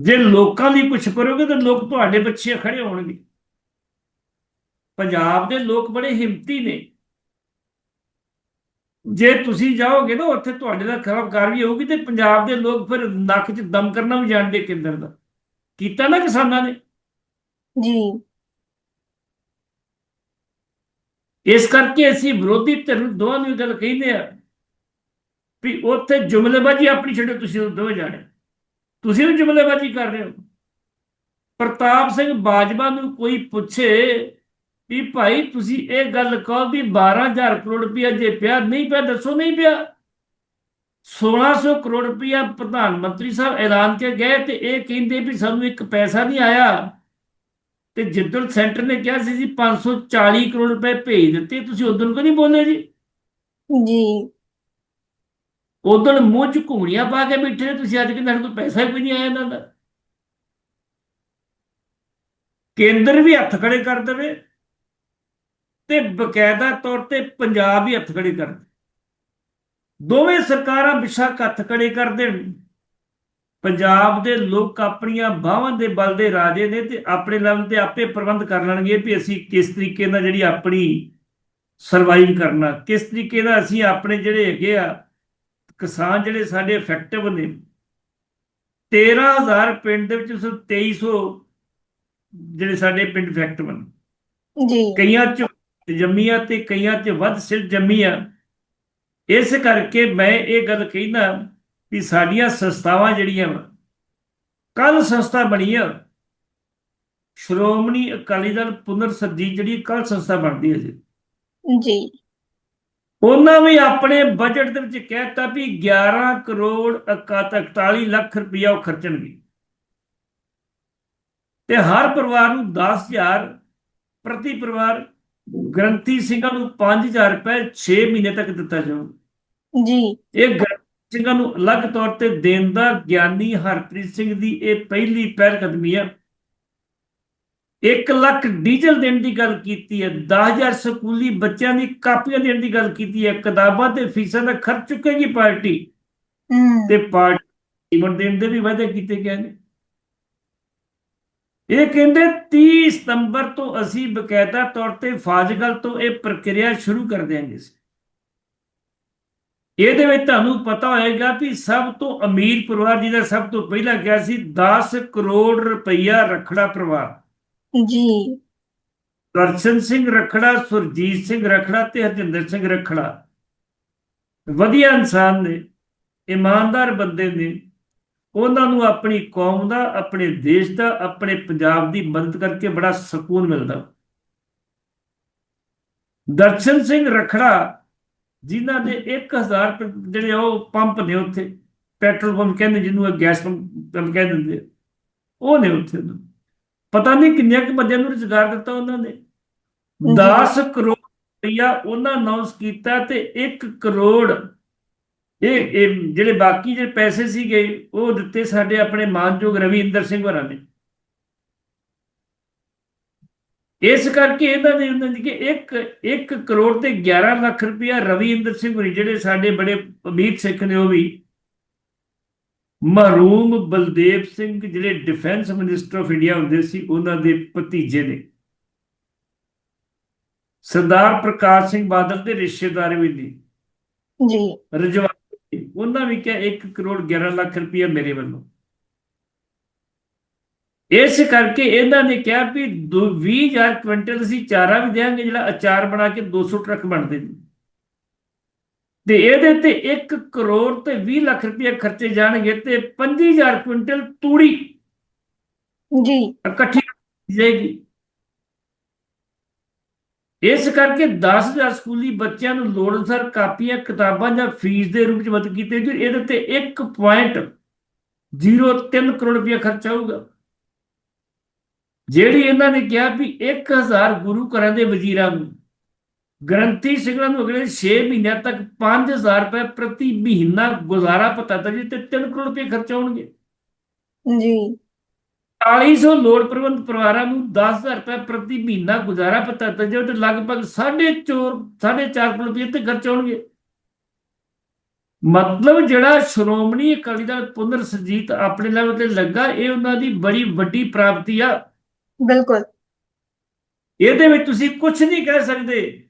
ਜੇ ਲੋਕਾਂ ਲਈ ਕੁਝ ਕਰੋਗੇ ਤਾਂ ਲੋਕ ਤੁਹਾਡੇ ਪਿੱਛੇ ਖੜੇ ਹੋਣਗੇ। ਪੰਜਾਬ ਦੇ ਲੋਕ ਬੜੇ ਹਿੰਮਤੀ ਨੇ। ਜੇ ਤੁਸੀਂ ਜਾਓਗੇ ਨਾ ਉੱਥੇ ਤੁਹਾਡੇ ਨਾਲ ਖਰਾਬ ਕਾਰਵਾਈ ਹੋਊਗੀ ਤੇ ਪੰਜਾਬ ਦੇ ਲੋਕ ਫਿਰ ਨੱਕ 'ਚ ਦਮ ਕਰਨਾ ਵੀ ਜਾਣਦੇ ਕੇਂਦਰ ਦਾ। ਕੀਤਾ ਨਾ ਕਿਸਾਨਾਂ ਨੇ? ਜੀ। ਇਸ ਕਰਕੇ ਅਸੀਂ ਵਿਰੋਧੀ ਧਿਰ ਨੂੰ ਦੋਵਾਂ ਨੂੰ ਗੱਲ ਕਹਿੰਦੇ ਆ ਵੀ ਉੱਥੇ ਜੁਮਲੇਬਾਜ਼ੀ ਆਪਣੀ ਛੱਡੋ ਤੁਸੀਂ ਦੋਵੇਂ ਜਾਣੇ। ਤੁਸੀਂ ਵੀ ਜੁਮਲੇਬਾਜ਼ੀ ਕਰ ਰਹੇ ਹੋ। ਪ੍ਰਤਾਪ ਸਿੰਘ ਬਾਜਵਾ ਨੂੰ ਕੋਈ ਪੁੱਛੇ ਵੀ ਭਾਈ ਤੁਸੀਂ ਇਹ ਗੱਲ ਕਹੋ ਵੀ 12000 ਕਰੋੜ ਰੁਪਇਆ ਜੇ ਪਿਆ, ਨਹੀਂ ਪਿਆ, ਦੱਸੋ ਨਹੀਂ ਪਿਆ। 1600 ਕਰੋੜ ਰੁਪਇਆ ਪ੍ਰਧਾਨ ਮੰਤਰੀ ਸਾਹਿਬ ਐਲਾਨ ਕੇ ਗਏ ਤੇ ਇਹ ਕਹਿੰਦੇ ਵੀ ਸਾਨੂੰ ਇੱਕ ਪੈਸਾ ਨਹੀਂ ਆਇਆ। ਤੇ ਜਿੱਦਣ ਸੈਂਟਰ ਨੇ ਕਿਹਾ ਸੀ ਜੀ 540 ਕਰੋੜ ਰੁਪਏ ਭੇਜ ਦਿੱਤੇ, ਤੁਸੀਂ ਉਦੋਂ ਕੋ ਨਹੀਂ ਬੋਲੇ ਜੀ? ਜੀ। ਉਦੋਂ ਮੂੰਹ ਚ ਘੂਣੀਆਂ ਪਾ ਕੇ ਬੈਠੇ ਨੇ ਤੁਸੀਂ, ਅੱਜ ਕਹਿੰਦੇ ਸਾਡੇ ਪੈਸਾ ਵੀ ਨਹੀਂ ਆਇਆ ਇਹਨਾਂ ਦਾ। ਕੇਂਦਰ ਵੀ ਹੱਥ ਖੜੇ ਕਰ ਦੇਵੇ ਤੇ ਬਕਾਇਦਾ ਤੌਰ ਤੇ ਪੰਜਾਬ ਵੀ ਹੱਥ ਖੜੇ ਕਰ ਦੋਵੇਂ। ਸਰਕਾਰਾਂ ਬਿਸ਼ੱਕ ਹੱਥ ਖੜੇ ਕਰ ਦੇਣ। ਪੰਜਾਬ ਦੇ ਲੋਕ ਆਪਣੀਆਂ ਬਾਹਾਂ ਦੇ ਬਲ ਦੇ ਰਾਜੇ ਨੇ ਤੇ ਆਪਣੇ ਲੈਵਲ ਤੇ ਆਪੇ ਪ੍ਰਬੰਧ ਕਰ ਲੈਣਗੇ ਵੀ ਅਸੀਂ ਕਿਸ ਤਰੀਕੇ ਨਾਲ ਜਿਹੜੀ ਆਪਣੀ ਸਰਵਾਈਵ ਕਰਨਾ, ਕਿਸ ਤਰੀਕੇ ਨਾਲ ਅਸੀਂ ਆਪਣੇ ਜਿਹੜੇ ਹੈਗੇ ਆ ਕਿਸਾਨ ਜਿਹੜੇ ਸਾਡੇ ਇਫੈਕਟਿਵ ਨੇ 13000 ਪਿੰਡ ਦੇ ਵਿੱਚ ਸਿਰਫ 2300 ਜਿਹੜੇ ਸਾਡੇ ਪਿੰਡ ਇਫੈਕਟਿਵ ਨੇ। ਜੀ। ਕਈਆਂ ਚ ਜੰਮੀਆਂ ਤੇ ਕਈਆਂ ਚ ਵੱਧ ਸਿਰ ਜੰਮੀਆਂ। ਇਸ ਕਰਕੇ ਮੈਂ ਇਹ ਗੱਲ ਕਹਿੰਦਾ ਵੀ ਸਾਡੀਆਂ ਸੰਸਥਾਵਾਂ ਜਿਹੜੀਆਂ ਕੱਲ ਸੰਸਥਾ ਬਣੀ ਆ। ਸ਼੍ਰੋਮਣੀ ਅਕਾਲੀ ਦਲ ਪੁਨਰ ਸਰਜੀਤ ਜਿਹੜੀ ਕੱਲ ਸੰਸਥਾ ਬਣਦੀ ਹੈ ਜੀ। ਜੀ। ਉਹਨਾਂ ਵੀ ਆਪਣੇ ਬਜਟ ਦੇ ਵਿੱਚ ਕਹਿਤਾ ਵੀ 11 ਕਰੋੜ 41 ਲੱਖ ਰੁਪਇਆ ਉਹ ਖਰਚਣਗੇ। ਤੇ ਹਰ ਪਰਿਵਾਰ ਨੂੰ 10000 ਪ੍ਰਤੀ ਪਰਿਵਾਰ ਗ੍ਰੰਥੀ ਸਿੰਘਾਂ ਨੂੰ 5000 ਰੁਪਏ 6 ਮਹੀਨੇ ਤੱਕ ਦਿੱਤਾ ਜਾਊਗਾ। ਜੀ। ਇਹ ਗ੍ਰੰਥੀ ਸਿੰਘਾਂ ਨੂੰ ਅਲੱਗ ਤੌਰ ਤੇ ਦੇਣ ਦਾ ਗਿਆਨੀ ਹਰਪ੍ਰੀਤ ਸਿੰਘ ਦੀ ਇਹ ਪਹਿਲੀ ਪਹਿਲ ਕਦਮੀ ਹੈ 1 ਲੱਖ ਡੀਜ਼ਲ ਦੇਣ ਦੀ ਗੱਲ ਕੀਤੀ ਹੈ 10000 ਸਕੂਲੀ ਬੱਚਿਆਂ ਦੀ ਕਾਪੀਆਂ ਦੇਣ ਦੀ ਗੱਲ ਕੀਤੀ ਹੈ ਕਿਤਾਬਾਂ ਤੇ ਫੀਸਾਂ ਦਾ ਖਰਚ ਚੁੱਕੇਗੀ ਪਾਰਟੀ। ਹੂੰ। ਤੇ ਪਾਰਟੀ ਜੀਵਨ ਦੇਣ ਦੇ ਵੀ ਵਾਅਦੇ ਕੀਤੇ ਗਏ ਨੇ। ਇਹ ਕਹਿੰਦੇ 30 ਸਤੰਬਰ ਤੋਂ ਅਸੀਂ ਬਕਾਇਦਾ ਤੌਰ ਤੇ ਫਾਜ਼ਗਲ ਤੋਂ ਇਹ ਪ੍ਰਕਿਰਿਆ ਸ਼ੁਰੂ ਕਰ ਦਿਆਂਗੇ ਇਹਦੇ ਵਿੱਚ ਤੁਹਾਨੂੰ ਪਤਾ ਹੋਏਗਾ ਕਿ ਸਭ ਤੋਂ ਅਮੀਰ ਪਰਿਵਾਰ ਜਿਹਦਾ ਸਭ ਤੋਂ ਪਹਿਲਾਂ ਗਿਆ ਸੀ 10 ਕਰੋੜ ਰੁਪਈਆ ਰਖੜਾ ਪਰਿਵਾਰ। ਜੀ। ਦਰਸ਼ਨ ਸਿੰਘ ਰਖੜਾ, ਸੁਰਜੀਤ ਸਿੰਘ ਰਖੜਾ ਤੇ ਹਰਜਿੰਦਰ ਸਿੰਘ ਰਖੜਾ। ਵਧੀਆ ਇਨਸਾਨ ਨੇ, ਇਮਾਨਦਾਰ ਬੰਦੇ ਨੇ। ਉਹਨਾਂ ਨੂੰ ਆਪਣੀ ਕੌਮ ਦਾ, ਆਪਣੇ ਦੇਸ਼ ਦਾ, ਆਪਣੇ ਪੰਜਾਬ ਦੀ ਮਦਦ ਕਰਕੇ ਬੜਾ ਸਕੂਨ ਮਿਲਦਾ। ਦਰਸ਼ਨ ਸਿੰਘ ਰਖੜਾ, ਜਿਨ੍ਹਾਂ ਦੇ 1000 ਪ- ਜਿਹੜੇ ਉਹ ਪੰਪ ਨੇ ਉੱਥੇ, ਪੈਟਰੋਲ ਪੰਪ ਕਹਿੰਦੇ ਜਿਹਨੂੰ ਗੈਸ ਪੰਪ ਪੰਪ ਕਹਿ ਦਿੰਦੇ ਉਹ ਨੇ ਉੱਥੇ। ਪਤਾ ਨਹੀਂ ਕਿੰਨੇ ਕੁ ਬੰਦਿਆਂ ਨੂੰ ਰੁਜ਼ਗਾਰ ਦਿੱਤਾ ਉਹਨਾਂ ਨੇ। 10 ਕਰੋੜ ਰੁਪਇਆ ਉਹਨਾਂ ਅਨਾਉਂਸ ਕੀਤਾ ਤੇ 1 ਕਰੋੜ ਇਹ ਇਹ ਜਿਹੜੇ ਬਾਕੀ ਜਿਹੜੇ ਪੈਸੇ ਸੀਗੇ ਉਹ ਦਿੱਤੇ ਸਾਡੇ ਆਪਣੇ ਮਾਨਯੋਗ ਰਵਿੰਦਰ ਸਿੰਘ ਹੋਰਾਂ ਨੇ। ਇਸ ਕਰਕੇ ਇਹਨਾਂ ਨੇ ਉਹਨਾਂ ਦੀ ਕਿ 1 1 ਕਰੋੜ ਤੇ 11 ਲੱਖ ਰੁਪਇਆ ਰਵਿੰਦਰ ਸਿੰਘ ਹੋਰੀ ਜਿਹੜੇ ਸਾਡੇ ਬੜੇ ਅਮੀਰ ਸਿੱਖ ਨੇ ਉਹ ਵੀ ਮਰਹੂਮ ਬਲਦੇਵ ਸਿੰਘ ਜਿਹੜੇ ਡਿਫੈਂਸ ਮਿਨਿਸਟਰ ਆਫ ਇੰਡੀਆ ਹੁੰਦੇ ਸੀ ਉਹਨਾਂ ਦੇ ਭਤੀਜੇ ਨੇ। ਸਰਦਾਰ ਪ੍ਰਕਾਸ਼ ਸਿੰਘ ਬਾਦਲ ਦੇ ਰਿਸ਼ਤੇਦਾਰ ਵੀ ਨੇ। ਜੀ। ਰਜਵਾ ਉਹਨਾਂ ਵੀ ਕਿਹਾ 1 ਕਰੋੜ 11 ਲੱਖ ਰੁਪਇਆ ਮੇਰੇ ਵੱਲੋਂ। ਇਸ ਕਰਕੇ ਇਹਨਾਂ ਨੇ ਕਿਹਾ ਵੀ 20000 ਕੁਇੰਟਲ ਅਸੀਂ ਚਾਰਾ ਵੀ ਦੇਾਂਗੇ ਜਿਹੜਾ ਅਚਾਰ ਬਣਾ ਕੇ 200 ਟਰੱਕ ਬਣਦੇ ਨੇ। ਤੇ ਇਹਦੇ ਤੇ 1 ਕਰੋੜ ਤੇ 20 ਲੱਖ ਰੁਪਇਆ ਖਰਚੇ ਜਾਣਗੇ ਤੇ 25000 ਕੁਇੰਟਲ ਤੂੜੀ ਜੀ। ਇਕੱਠੀ ਜਾਏਗੀ। ਇਸ ਕਰਕੇ 10000 ਸਕੂਲੀ ਬੱਚਿਆਂ ਨੂੰ ਲੋੜ ਅਨੁਸਾਰ ਕਾਪੀਆਂ ਕਿਤਾਬਾਂ ਜਾਂ ਫੀਸ ਦੇ ਰੂਪ ਵਿੱਚ ਮਦਦ ਕੀਤੀ ਜੀ ਇਹਦੇ ਤੇ 1.03 ਕਰੋੜ ਰੁਪਇਆ ਖਰਚ ਆਊਗਾ ਜਿਹੜੀ ਇਹਨਾਂ ਨੇ ਕਿਹਾ ਵੀ 1000 ਗੁਰੂ ਘਰਾਂ ਦੇ ਵਜ਼ੀਰਾਂ ਨੂੰ ਗ੍ਰੰਥੀ ਸਿੰਘਾਂ ਨੂੰ ਅਗਲੇ 6 ਮਹੀਨਿਆਂ ਤੱਕ 5000 ਰੁਪਏ ਪ੍ਰਤੀ ਮਹੀਨਾ ਗੁਜ਼ਾਰਾ ਭੱਤਾ ਤਾਂ ਜੀ ਤੇ 3 ਕਰੋੜ ਰੁਪਏ ਖਰਚ ਆਉਣਗੇ। ਜੀ। 4000 ਲੋੜ ਪ੍ਰਬੰਧ ਪਰਿਵਾਰਾਂ ਨੂੰ 10000 ਰੁਪਏ ਪ੍ਰਤੀ ਮਹੀਨਾ ਗੁਜ਼ਾਰਾ ਭੱਤਾ ਦਿੱਤਾ ਜਾਵੇ ਤੇ ਲਗਭਗ 4.5 4.5 ਕਰੋੜ ਰੁਪਏ ਤੇ ਖਰਚ ਹੋਣਗੇ ਮਤਲਬ ਜਿਹੜਾ ਸ਼੍ਰੋਮਣੀ ਅਕਾਲੀ ਦਲ ਪੁਨਰ ਸਰਜੀਤ ਆਪਣੇ ਲੈਵਲ ਤੇ ਲੱਗਾ ਇਹ ਉਹਨਾਂ ਦੀ ਬੜੀ ਵੱਡੀ ਪ੍ਰਾਪਤੀ ਆ। ਬਿਲਕੁਲ। ਇਹਦੇ ਵਿੱਚ ਤੁਸੀਂ ਕੁਝ ਨਹੀਂ ਕਹਿ ਸਕਦੇ।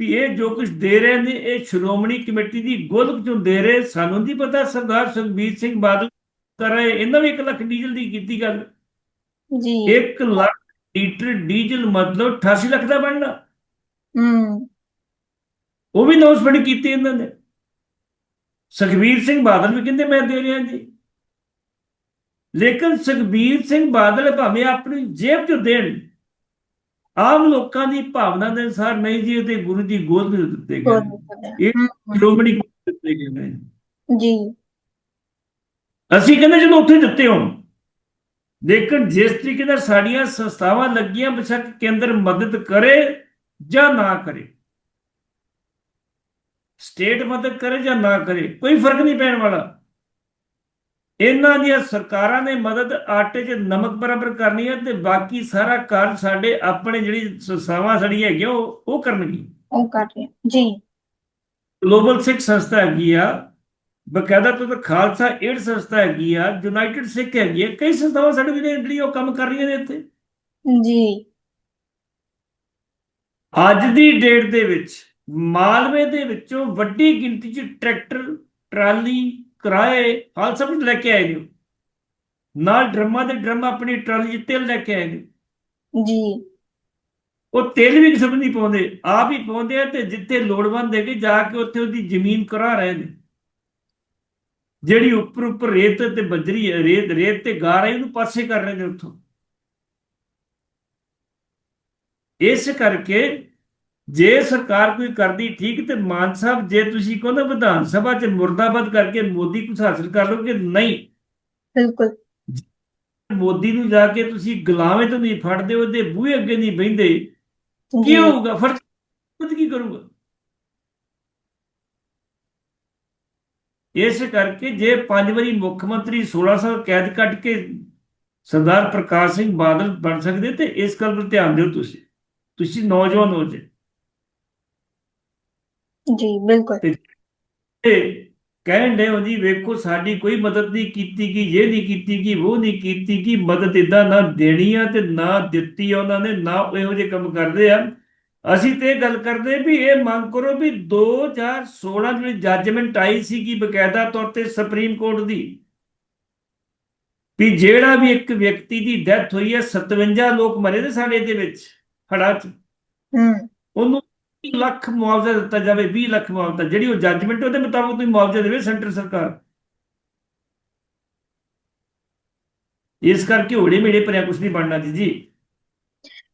ਵੀ ਇਹ ਜੋ ਕੁਝ ਦੇ ਰਹੇ ਨੇ ਇਹ ਸ਼੍ਰੋਮਣੀ ਕਮੇਟੀ ਦੀ ਗੋਲਕ ਚੋਂ ਦੇ ਰਹੇ ਸਾਨੂੰ ਨਹੀਂ ਪਤਾ ਸਰਦਾਰ ਸੁਖਬੀਰ ਸਿੰਘ ਬਾਦਲ ਕਰ ਰਹੇ ਇਹਨਾਂ ਵੀ 1 ਲੱਖ ਡੀਜ਼ਲ ਦੀ ਕੀਤੀ ਗੱਲ। ਜੀ। 1 ਲੱਖ ਲੀਟਰ ਡੀਜ਼ਲ ਮਤਲਬ 88 ਲੱਖ ਦਾ ਬਣਨਾ। ਹੂੰ। ਉਹ ਵੀ ਅਨਾਉਂਸਮੈਂਟ ਕੀਤੀ ਇਹਨਾਂ ਨੇ। ਸੁਖਬੀਰ ਸਿੰਘ ਬਾਦਲ ਵੀ ਕਹਿੰਦੇ ਮੈਂ ਦੇ ਰਿਹਾ ਜੀ। ਲੇਕਿਨ ਸੁਖਬੀਰ ਸਿੰਘ ਬਾਦਲ ਭਾਵੇਂ ਆਪਣੀ ਜੇਬ ਚੋਂ ਦੇਣ ਆਮ ਲੋਕਾਂ ਦੀ ਭਾਵਨਾ ਦੇ ਅਨੁਸਾਰ ਨਹੀਂ ਜੀ ਤੇ ਗੁਰੂ ਦੀ ਗੋਦ ਵਿੱਚ ਦਿੱਤੇ ਗਏ। ਇਹ ਸ਼੍ਰੋਮਣੀ ਕਮੇਟੀ ਦਿੱਤੇ ਗਏ ਨੇ। ਜੀ। ਅਸੀਂ ਕਹਿੰਦੇ ਜਦੋਂ ਉੱਥੇ ਦਿੱਤੇ ਹੋਣ ਲੇਕਿਨ ਜਿਸ ਤਰੀਕੇ ਨਾਲ ਸਾਡੀਆਂ ਸੰਸਥਾਵਾਂ ਲੱਗੀਆਂ ਬੇਸ਼ੱਕ ਕੇਂਦਰ ਮਦਦ ਕਰੇ ਜਾਂ ਨਾ ਕਰੇ ਸਟੇਟ ਮਦਦ ਕਰੇ ਜਾਂ ਨਾ ਕਰੇ ਕੋਈ ਫ਼ਰਕ ਨਹੀਂ ਪੈਣ ਵਾਲਾ। ਇਹਨਾਂ ਦੀਆਂ ਸਰਕਾਰਾਂ ਨੇ ਮਦਦ ਆਟੇ 'ਚ ਨਮਕ ਬਰਾਬਰ ਕਰਨੀ ਹੈ ਤੇ ਬਾਕੀ ਸਾਰਾ ਕਾਰਜ ਸਾਡੇ ਆਪਣੇ ਜਿਹੜੀ ਸੰਸਥਾਵਾਂ ਸਾਡੀਆਂ ਹੈਗੀਆਂ ਉਹ ਉਹ ਕਰਨਗੀ ਉਹ ਕਰ ਰਹੇ ਜੀ। ਗਲੋਬਲ ਸਿੱਖ ਸੰਸਥਾ ਹੈਗੀ ਆ ਬਕਾਇਦਾ ਤੋਂ ਤਾਂ ਖਾਲਸਾ ਏਡ ਸੰਸਥਾ ਹੈਗੀ ਆ ਯੂਨਾਈਟਿਡ ਸਿੱਖ ਹੈਗੀ ਆ ਕਈ ਸੰਸਥਾਵਾਂ ਸਾਡੇ ਜਿਹੜੇ ਜਿਹੜੀ ਉਹ ਕੰਮ ਕਰ ਰਹੀਆਂ ਨੇ ਇੱਥੇ। ਜੀ। ਅੱਜ ਦੀ ਡੇਟ ਦੇ ਵਿੱਚ ਮਾਲਵੇ ਦੇ ਵਿੱਚੋਂ ਵੱਡੀ ਗਿਣਤੀ 'ਚ ਟਰੈਕਟਰ ਟਰਾਲੀ ਕਿਰਾਏ ਹਾਲ ਸਭ ਲੈ ਕੇ ਆਏ ਨੇ। ਨਾਲ ਡਰਮਾਂ ਦੇ ਡਰਮ ਆਪਣੀ ਟਰਾਲੀ 'ਚ ਤੇਲ ਲੈ ਕੇ ਆਏ ਨੇ। ਜੀ। ਉਹ ਤੇਲ ਵੀ ਕਿਸੇ ਨੂੰ ਨਹੀਂ ਪਾਉਂਦੇ ਆਪ ਹੀ ਪਾਉਂਦੇ ਆ ਤੇ ਜਿੱਥੇ ਲੋੜਵੰਦ ਹੈਗੇ ਜਾ ਕੇ ਉੱਥੇ ਉਹਦੀ ਜ਼ਮੀਨ ਕਰਾ ਰਹੇ ਨੇ। ਜਿਹੜੀ ਉੱਪਰ ਉੱਪਰ ਰੇਤ ਤੇ ਬਜਰੀ ਰੇਤ ਰੇਤ ਤੇ ਗਾ ਰਹੀ ਉਹਨੂੰ ਪਾਸੇ ਕਰ ਰਹੇ ਨੇ ਉੱਥੋਂ। ਇਸ ਕਰਕੇ ਜੇ ਸਰਕਾਰ ਕੋਈ ਕਰਦੀ ਠੀਕ ਤੇ ਮਾਨ ਸਾਹਿਬ ਜੇ ਤੁਸੀਂ ਕਹੋ ਨਾ ਵਿਧਾਨ ਸਭਾ 'ਚ ਮੁਰਦਾਬਾਦ ਕਰਕੇ ਮੋਦੀ ਕੁਝ ਹਾਸਲ ਕਰ ਲਓਗੇ? ਨਹੀਂ। ਬਿਲਕੁਲ। ਮੋਦੀ ਨੂੰ ਜਾ ਕੇ ਤੁਸੀਂ ਗੁਲਾਮੇ ਤੋਂ ਨਹੀਂ ਫੜਦੇ ਉਹਦੇ ਬੂਹੇ ਅੱਗੇ ਨਹੀਂ ਬਹਿੰਦੇ ਕੀ ਹੋਊਗਾ? ਫਰਜ਼ ਕੀ ਕਰੂਗਾ? ਇਸ ਕਰਕੇ ਜੇ ਪੰਜ ਵਾਰੀ ਮੁੱਖ ਮੰਤਰੀ 16 ਸਾਲ ਕੈਦ ਕੱਟ ਕੇ ਸਰਦਾਰ ਪ੍ਰਕਾਸ਼ ਸਿੰਘ ਬਾਦਲ ਬਣ ਸਕਦੇ ਤੇ ਇਸ ਗੱਲ 'ਤੇ ਧਿਆਨ ਦਿਓ ਤੁਸੀਂ। ਤੁਸੀਂ ਨੌਜਵਾਨ ਹੋ ਜੇ। ਜੀ ਬਿਲਕੁਲ। ਤੇ ਕਹਿਣ ਦੇ ਹੋ ਜੀ ਵੇਖੋ ਸਾਡੀ ਕੋਈ ਮਦਦ ਨਹੀਂ ਕੀਤੀ ਕਿ ਇਹ ਨਹੀਂ ਕੀਤੀ ਕਿ ਉਹ ਨਹੀਂ ਕੀਤੀ ਕਿ ਮਦਦ ਇਦਾਂ ਨਾ ਦੇਣੀ ਆ ਤੇ ਨਾ ਦਿੱਤੀ ਉਹਨਾਂ ਨੇ ਨਾ ਇਹੋ ਜਿਹੇ ਕੰਮ ਕਰਦੇ ਆ। ਅਸੀਂ ਤੇ ਗੱਲ ਕਰਦੇ ਵੀ ਇਹ ਮੰਗ ਕਰੋ ਵੀ 2016 ਜਿਹੜੀ ਜੱਜਮੈਂਟ ਆਈ ਸੀ ਕਿ ਬਕਾਇਦਾ ਤੌਰ ਤੇ ਸੁਪਰੀਮ ਕੋਰਟ ਦੀ ਵੀ ਜਿਹੜਾ ਵੀ ਇੱਕ ਵਿਅਕਤੀ ਦੀ ਡੈਥ ਹੋਈ ਹੈ 57 ਲੋਕ ਮਰੇ ਨੇ ਸਾਡੇ ਦੇ ਵਿੱਚ ਹੜ੍ਹਾਂ 'ਚ। ਹੂੰ। ਉਹਨੂੰ 20 ਲੱਖ ਮੁਆਵਜ਼ਾ ਦਿੱਤਾ ਜਾਵੇ 20 ਲੱਖ ਮੁਆਵਜ਼ਾ, ਜਿਹੜੀ ਉਹ ਜੱਜਮੈਂਟ ਉਹਦੇ ਮੁਤਾਬਕ ਤੁਸੀਂ ਮੁਆਵਜ਼ਾ ਦੇਵੇ ਸੈਂਟਰ ਸਰਕਾਰ। ਇਸ ਕਰਕੇ ਹੋੜੇ ਮੇੜੇ ਭਰਿਆ ਕੁਝ ਨਹੀਂ ਬਣਨਾ ਜੀ ਜੀ।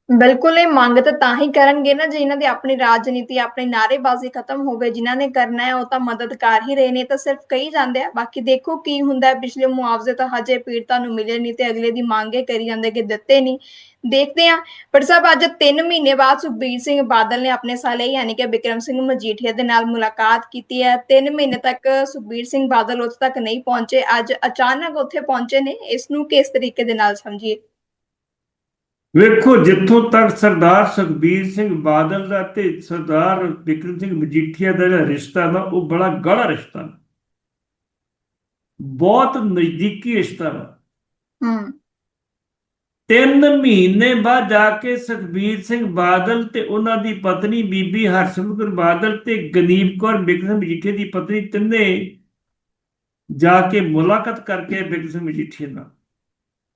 ਬਿਲਕੁਲ ਇਹ ਮੰਗ ਤਾਂ ਤਾਂ ਹੀ ਕਰਨਗੇ ਨਾ ਜੇ ਇਹਨਾਂ ਦੀ ਆਪਣੀ ਰਾਜਨੀਤੀ, ਆਪਣੀ ਨਾਅਰੇਬਾਜ਼ੀ ਖਤਮ ਹੋਵੇ, ਜਿਨ੍ਹਾਂ ਨੇ ਕਰਨਾ ਹੈ, ਉਹ ਤਾਂ ਮਦਦ ਕਰ ਹੀ ਰਹੇ ਨੇ ਤਾਂ ਸਿਰਫ ਕਹੀ ਜਾਂਦੇ ਆ। ਬਾਕੀ ਦੇਖੋ ਕੀ ਹੁੰਦਾ ਹੈ, ਪਿਛਲੇ ਮੁਆਵਜ਼ੇ ਤਾਂ ਹਜੇ ਪੀੜਤਾਂ ਨੂੰ ਮਿਲੇ ਨਹੀਂ ਤੇ ਅਗਲੇ ਦੀ ਮੰਗੇ ਕਰੀ ਜਾਂਦੇ ਕਿ ਦਿੱਤੇ ਨਹੀਂ। ਦੇਖਦੇ ਆ ਪਰ ਸਾਹਿਬ ਅੱਜ 3 ਮਹੀਨੇ ਬਾਅਦ ਸੁਖਬੀਰ ਸਿੰਘ ਬਾਦਲ ਨੇ ਆਪਣੇ ਸਾਲੇ ਯਾਨੀ ਕਿ ਬਿਕਰਮ ਸਿੰਘ ਮਜੀਠੀਆ ਦੇ ਨਾਲ ਮੁਲਾਕਾਤ ਕੀਤੀ ਹੈ। 3 ਮਹੀਨੇ ਤੱਕ ਸੁਖਬੀਰ ਸਿੰਘ ਬਾਦਲ ਉੱਥੇ ਤੱਕ ਨਹੀਂ ਪਹੁੰਚੇ, ਅੱਜ ਅਚਾਨਕ ਉੱਥੇ ਪਹੁੰਚੇ ਨੇ। ਇਸ ਨੂੰ ਕਿਸ ਤਰੀਕੇ ਦੇ ਨਾਲ ਸਮਝੀਏ? ਵੇਖੋ ਜਿੱਥੋਂ ਤੱਕ ਸਰਦਾਰ ਸੁਖਬੀਰ ਸਿੰਘ ਬਾਦਲ ਦਾ ਤੇ ਸਰਦਾਰ ਬਿਕਰਮ ਸਿੰਘ ਮਜੀਠੀਆ ਦਾ ਜਿਹੜਾ ਰਿਸ਼ਤਾ ਨਾ ਉਹ ਬੜਾ ਗਾੜਾ ਰਿਸ਼ਤਾ ਨਾ। ਬਹੁਤ ਨਜ਼ਦੀਕੀ ਰਿਸ਼ਤਾ ਹੂੰ। ਤਿੰਨ ਮਹੀਨੇ ਬਾਅਦ ਜਾ ਕੇ ਸੁਖਬੀਰ ਸਿੰਘ ਬਾਦਲ ਤੇ ਉਹਨਾਂ ਦੀ ਪਤਨੀ ਬੀਬੀ ਹਰਸਿਮਰਤ ਬਾਦਲ ਤੇ ਗਨੀਬ ਕੌਰ ਬਿਕਰਮ ਮਜੀਠੀਆ ਦੀ ਪਤਨੀ ਤਿੰਨੇ ਜਾ ਕੇ ਮੁਲਾਕਾਤ ਕਰਕੇ ਬਿਕਰਮ ਮਜੀਠੀਆ ਨਾਲ।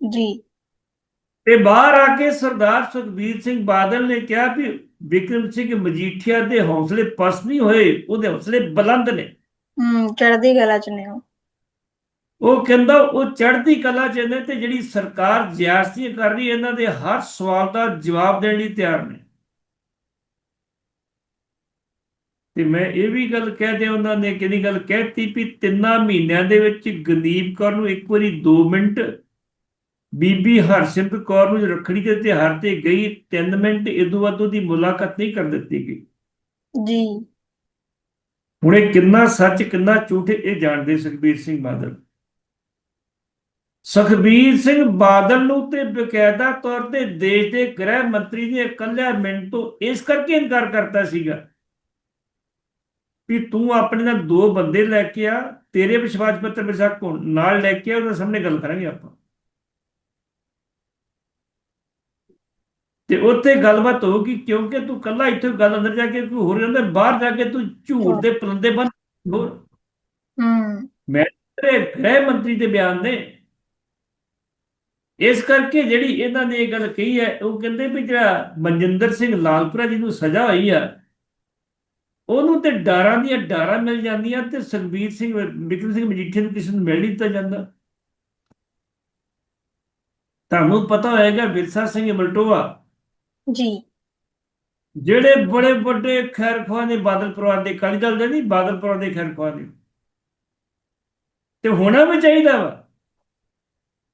ਜੀ। ਤੇ ਬਾਹਰ ਆ ਕੇ ਸਰਦਾਰ ਸੁਖਬੀਰ ਸਿੰਘ ਬਾਦਲ ਨੇ ਕਿਹਾ ਵੀ ਬਿਕਰਮ ਸਿੰਘ ਮਜੀਠੀਆ ਦੇ ਹੌਸਲੇ ਪਸ ਨਹੀਂ ਹੋਏ ਉਹਦੇ ਹੌਸਲੇ ਬੁਲੰਦ ਨੇ। ਹੂੰ ਚੜ੍ਹਦੀ ਕਲਾ ਚ ਨੇ ਉਹ। ਉਹ ਕਹਿੰਦਾ ਉਹ ਚੜ੍ਹਦੀ ਕਲਾ ਚ ਨੇ ਤੇ ਜਿਹੜੀ ਸਰਕਾਰ ਜ਼ਿਆਦਤੀਆਂ ਕਰ ਰਹੀ ਇਹਨਾਂ ਦੇ ਹਰ ਸਵਾਲ ਦਾ ਜਵਾਬ ਦੇਣ ਲਈ ਤਿਆਰ ਨੇ। ਤੇ ਮੈਂ ਇਹ ਵੀ ਗੱਲ ਕਹਿ ਦਿਆਂ ਉਹਨਾਂ ਨੇ ਕਿਹਦੀ ਗੱਲ ਕਹਿਤੀ ਵੀ ਤਿੰਨਾਂ ਮਹੀਨਿਆਂ ਦੇ ਵਿੱਚ ਗਨੀਬ ਕੌਰ ਨੂੰ ਇੱਕ ਵਾਰੀ 2 ਮਿੰਟ ਬੀਬੀ ਹਰਸਿਮਰਤ ਕੌਰ ਨੂੰ ਰੱਖੜੀ ਦੇ ਤਿਉਹਾਰ ਤੇ ਗਈ 3 ਮਿੰਟ ਇਦੋਂ ਵੱਧ ਉਹਦੀ ਮੁਲਾਕਾਤ ਨਹੀਂ ਕਰ ਦਿੱਤੀ ਗਈ। ਜੀ। ਹੁਣ ਇਹ ਕਿੰਨਾ ਸੱਚ ਕਿੰਨਾ ਝੂਠ ਇਹ ਜਾਣਦੇ ਸੁਖਬੀਰ ਸਿੰਘ ਬਾਦਲ। ਸੁਖਬੀਰ ਸਿੰਘ ਬਾਦਲ ਨੂੰ ਤੇ ਬਕਾਇਦਾ ਤੌਰ ਤੇ ਦੇਸ਼ ਦੇ ਗ੍ਰਹਿ ਮੰਤਰੀ ਨੇ ਇਕੱਲਿਆ ਮਿੰਟ ਤੋਂ ਇਸ ਕਰਕੇ ਇਨਕਾਰ ਕਰਤਾ ਸੀਗਾ ਵੀ ਤੂੰ ਆਪਣੇ ਨਾਲ ਦੋ ਬੰਦੇ ਲੈ ਕੇ ਆ ਤੇਰੇ ਵਿਸ਼ਵਾਸ ਪੱਤਰ ਕੋਣ ਨਾਲ ਲੈ ਕੇ ਆ ਉਹਨਾਂ ਸਾਹਮਣੇ ਗੱਲ ਕਰਾਂਗੇ ਆਪਾਂ। ਤੇ ਉੱਥੇ ਗੱਲਬਾਤ ਹੋਊਗੀ ਕਿਉਂਕਿ ਤੂੰ ਕੱਲਾ ਇੱਥੇ ਗੱਲ ਅੰਦਰ ਜਾ ਕੇ ਕੋਈ ਹੋਰ ਜਾਂਦਾ ਬਾਹਰ ਜਾ ਕੇ ਤੂੰ ਝੂਠ ਦੇ ਪਲੰਦੇ ਬਣ ਹੋਰ। ਹੂੰ। ਤੇਰੇ ਗ੍ਰਹਿ ਮੰਤਰੀ ਦੇ ਬਿਆਨ ਨੇ। ਇਸ ਕਰਕੇ ਜਿਹੜੀ ਇਹਨਾਂ ਨੇ ਇਹ ਗੱਲ ਕਹੀ ਹੈ ਉਹ ਕਹਿੰਦੇ ਵੀ ਜਿਹੜਾ ਮਨਜਿੰਦਰ ਸਿੰਘ ਲਾਲਪੁਰਾ ਜੀ ਨੂੰ ਸਜ਼ਾ ਹੋਈ ਆ ਉਹਨੂੰ ਤੇ ਡਾਰਾਂ ਦੀਆਂ ਡਾਰਾਂ ਮਿਲ ਜਾਂਦੀਆਂ ਤੇ ਸੁਖਬੀਰ ਸਿੰਘ ਬਿਕਰਮ ਸਿੰਘ ਮਜੀਠੀਆ ਨੂੰ ਕਿਸੇ ਨੂੰ ਮਿਲ ਨਹੀਂ ਦਿੱਤਾ ਜਾਂਦਾ। ਤੁਹਾਨੂੰ ਪਤਾ ਹੋਏਗਾ ਵਿਰਸਾ ਸਿੰਘ ਮਲਟੋਆ ਜੀ। ਜਿਹੜੇ ਬੜੇ ਵੱਡੇ ਖੈਰਖਵਾਹ ਨੇ ਬਾਦਲ ਪਰਿਵਾਰ ਦੇ ਅਕਾਲੀ ਦਲ ਦੇ ਨਹੀਂ ਬਾਦਲ ਪਰਿਵਾਰ ਦੇ ਖੈਰਖਵਾਹ ਨੇ। ਤੇ ਹੋਣਾ ਵੀ ਚਾਹੀਦਾ ਵਾ।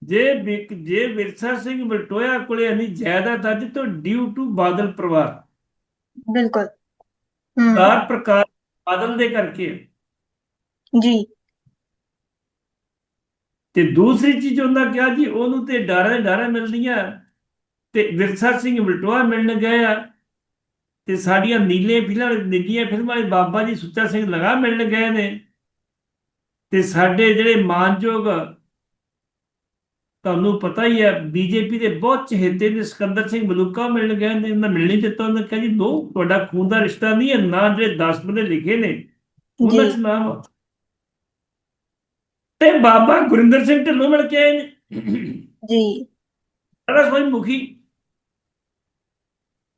ਜੇ ਜੇ ਵਿਰਸਾ ਸਿੰਘ ਮਲਟੋਇਆ ਕੋਲੇ ਨਹੀਂ ਜਾਇਦਾਦ ਅੱਜ ਤੋਂ ਡਿਊ ਟੂ ਬਾਦਲ ਪਰਿਵਾਰ। ਬਿਲਕੁਲ। ਹੂੰ। ਕਾਰ ਪ੍ਰਕਾਰ ਬਾਦਲ ਦੇ ਕਰਕੇ ਜੀ। ਤੇ ਦੂਸਰੀ ਚੀਜ਼ ਉਹਨਾਂ ਕਿਹਾ ਜੀ ਉਹਨੂੰ ਤੇ ਡਾਰਾਂ ਡਾਰਾਂ ਮਿਲਦੀਆਂ। ਤੇ ਵਿਰਸਾ ਸਿੰਘ ਮਲਟੋਆ ਮਿਲਣ ਗਏ ਆ ਤੇ ਸਾਡੀਆਂ ਨੀਲੇ ਫਿਲਮਾਂ ਨੀਲੀਆਂ ਫਿਲਮਾਂ ਵਾਲੇ ਬਾਬਾ ਜੀ ਸੁੱਚਾ ਸਿੰਘ ਲਗਾ ਮਿਲਣ ਗਏ ਨੇ। ਤੇ ਸਾਡੇ ਜਿਹੜੇ ਮਾਨਯੋਗ ਤੁਹਾਨੂੰ ਪਤਾ ਹੀ ਹੈ ਬੀਜੇਪੀ ਦੇ ਬਹੁਤ ਚਹੇਤੇ ਨੇ ਸਿਕੰਦਰ ਸਿੰਘ ਮਲੂਕਾ ਮਿਲਣ ਗਏ ਨੇ ਉਹਨਾਂ ਮਿਲ ਨਹੀਂ ਦਿੱਤਾ ਉਹਨਾਂ ਕਿਹਾ ਜੀ ਨੋ ਤੁਹਾਡਾ ਖੂਨ ਦਾ ਰਿਸ਼ਤਾ ਨਹੀਂ ਹੈ ਨਾ ਜਿਹੜੇ 10 ਬੰਦੇ ਲਿਖੇ ਨੇ ਉਹਨਾਂ ਚ ਨਾਮ। ਤੇ ਬਾਬਾ ਗੁਰਿੰਦਰ ਸਿੰਘ ਢਿੱਲੋਂ ਮਿਲ ਕੇ ਆਏ ਨੇ। ਜੀ। ਸਾਡਾ ਕੋਈ ਮੁਖੀ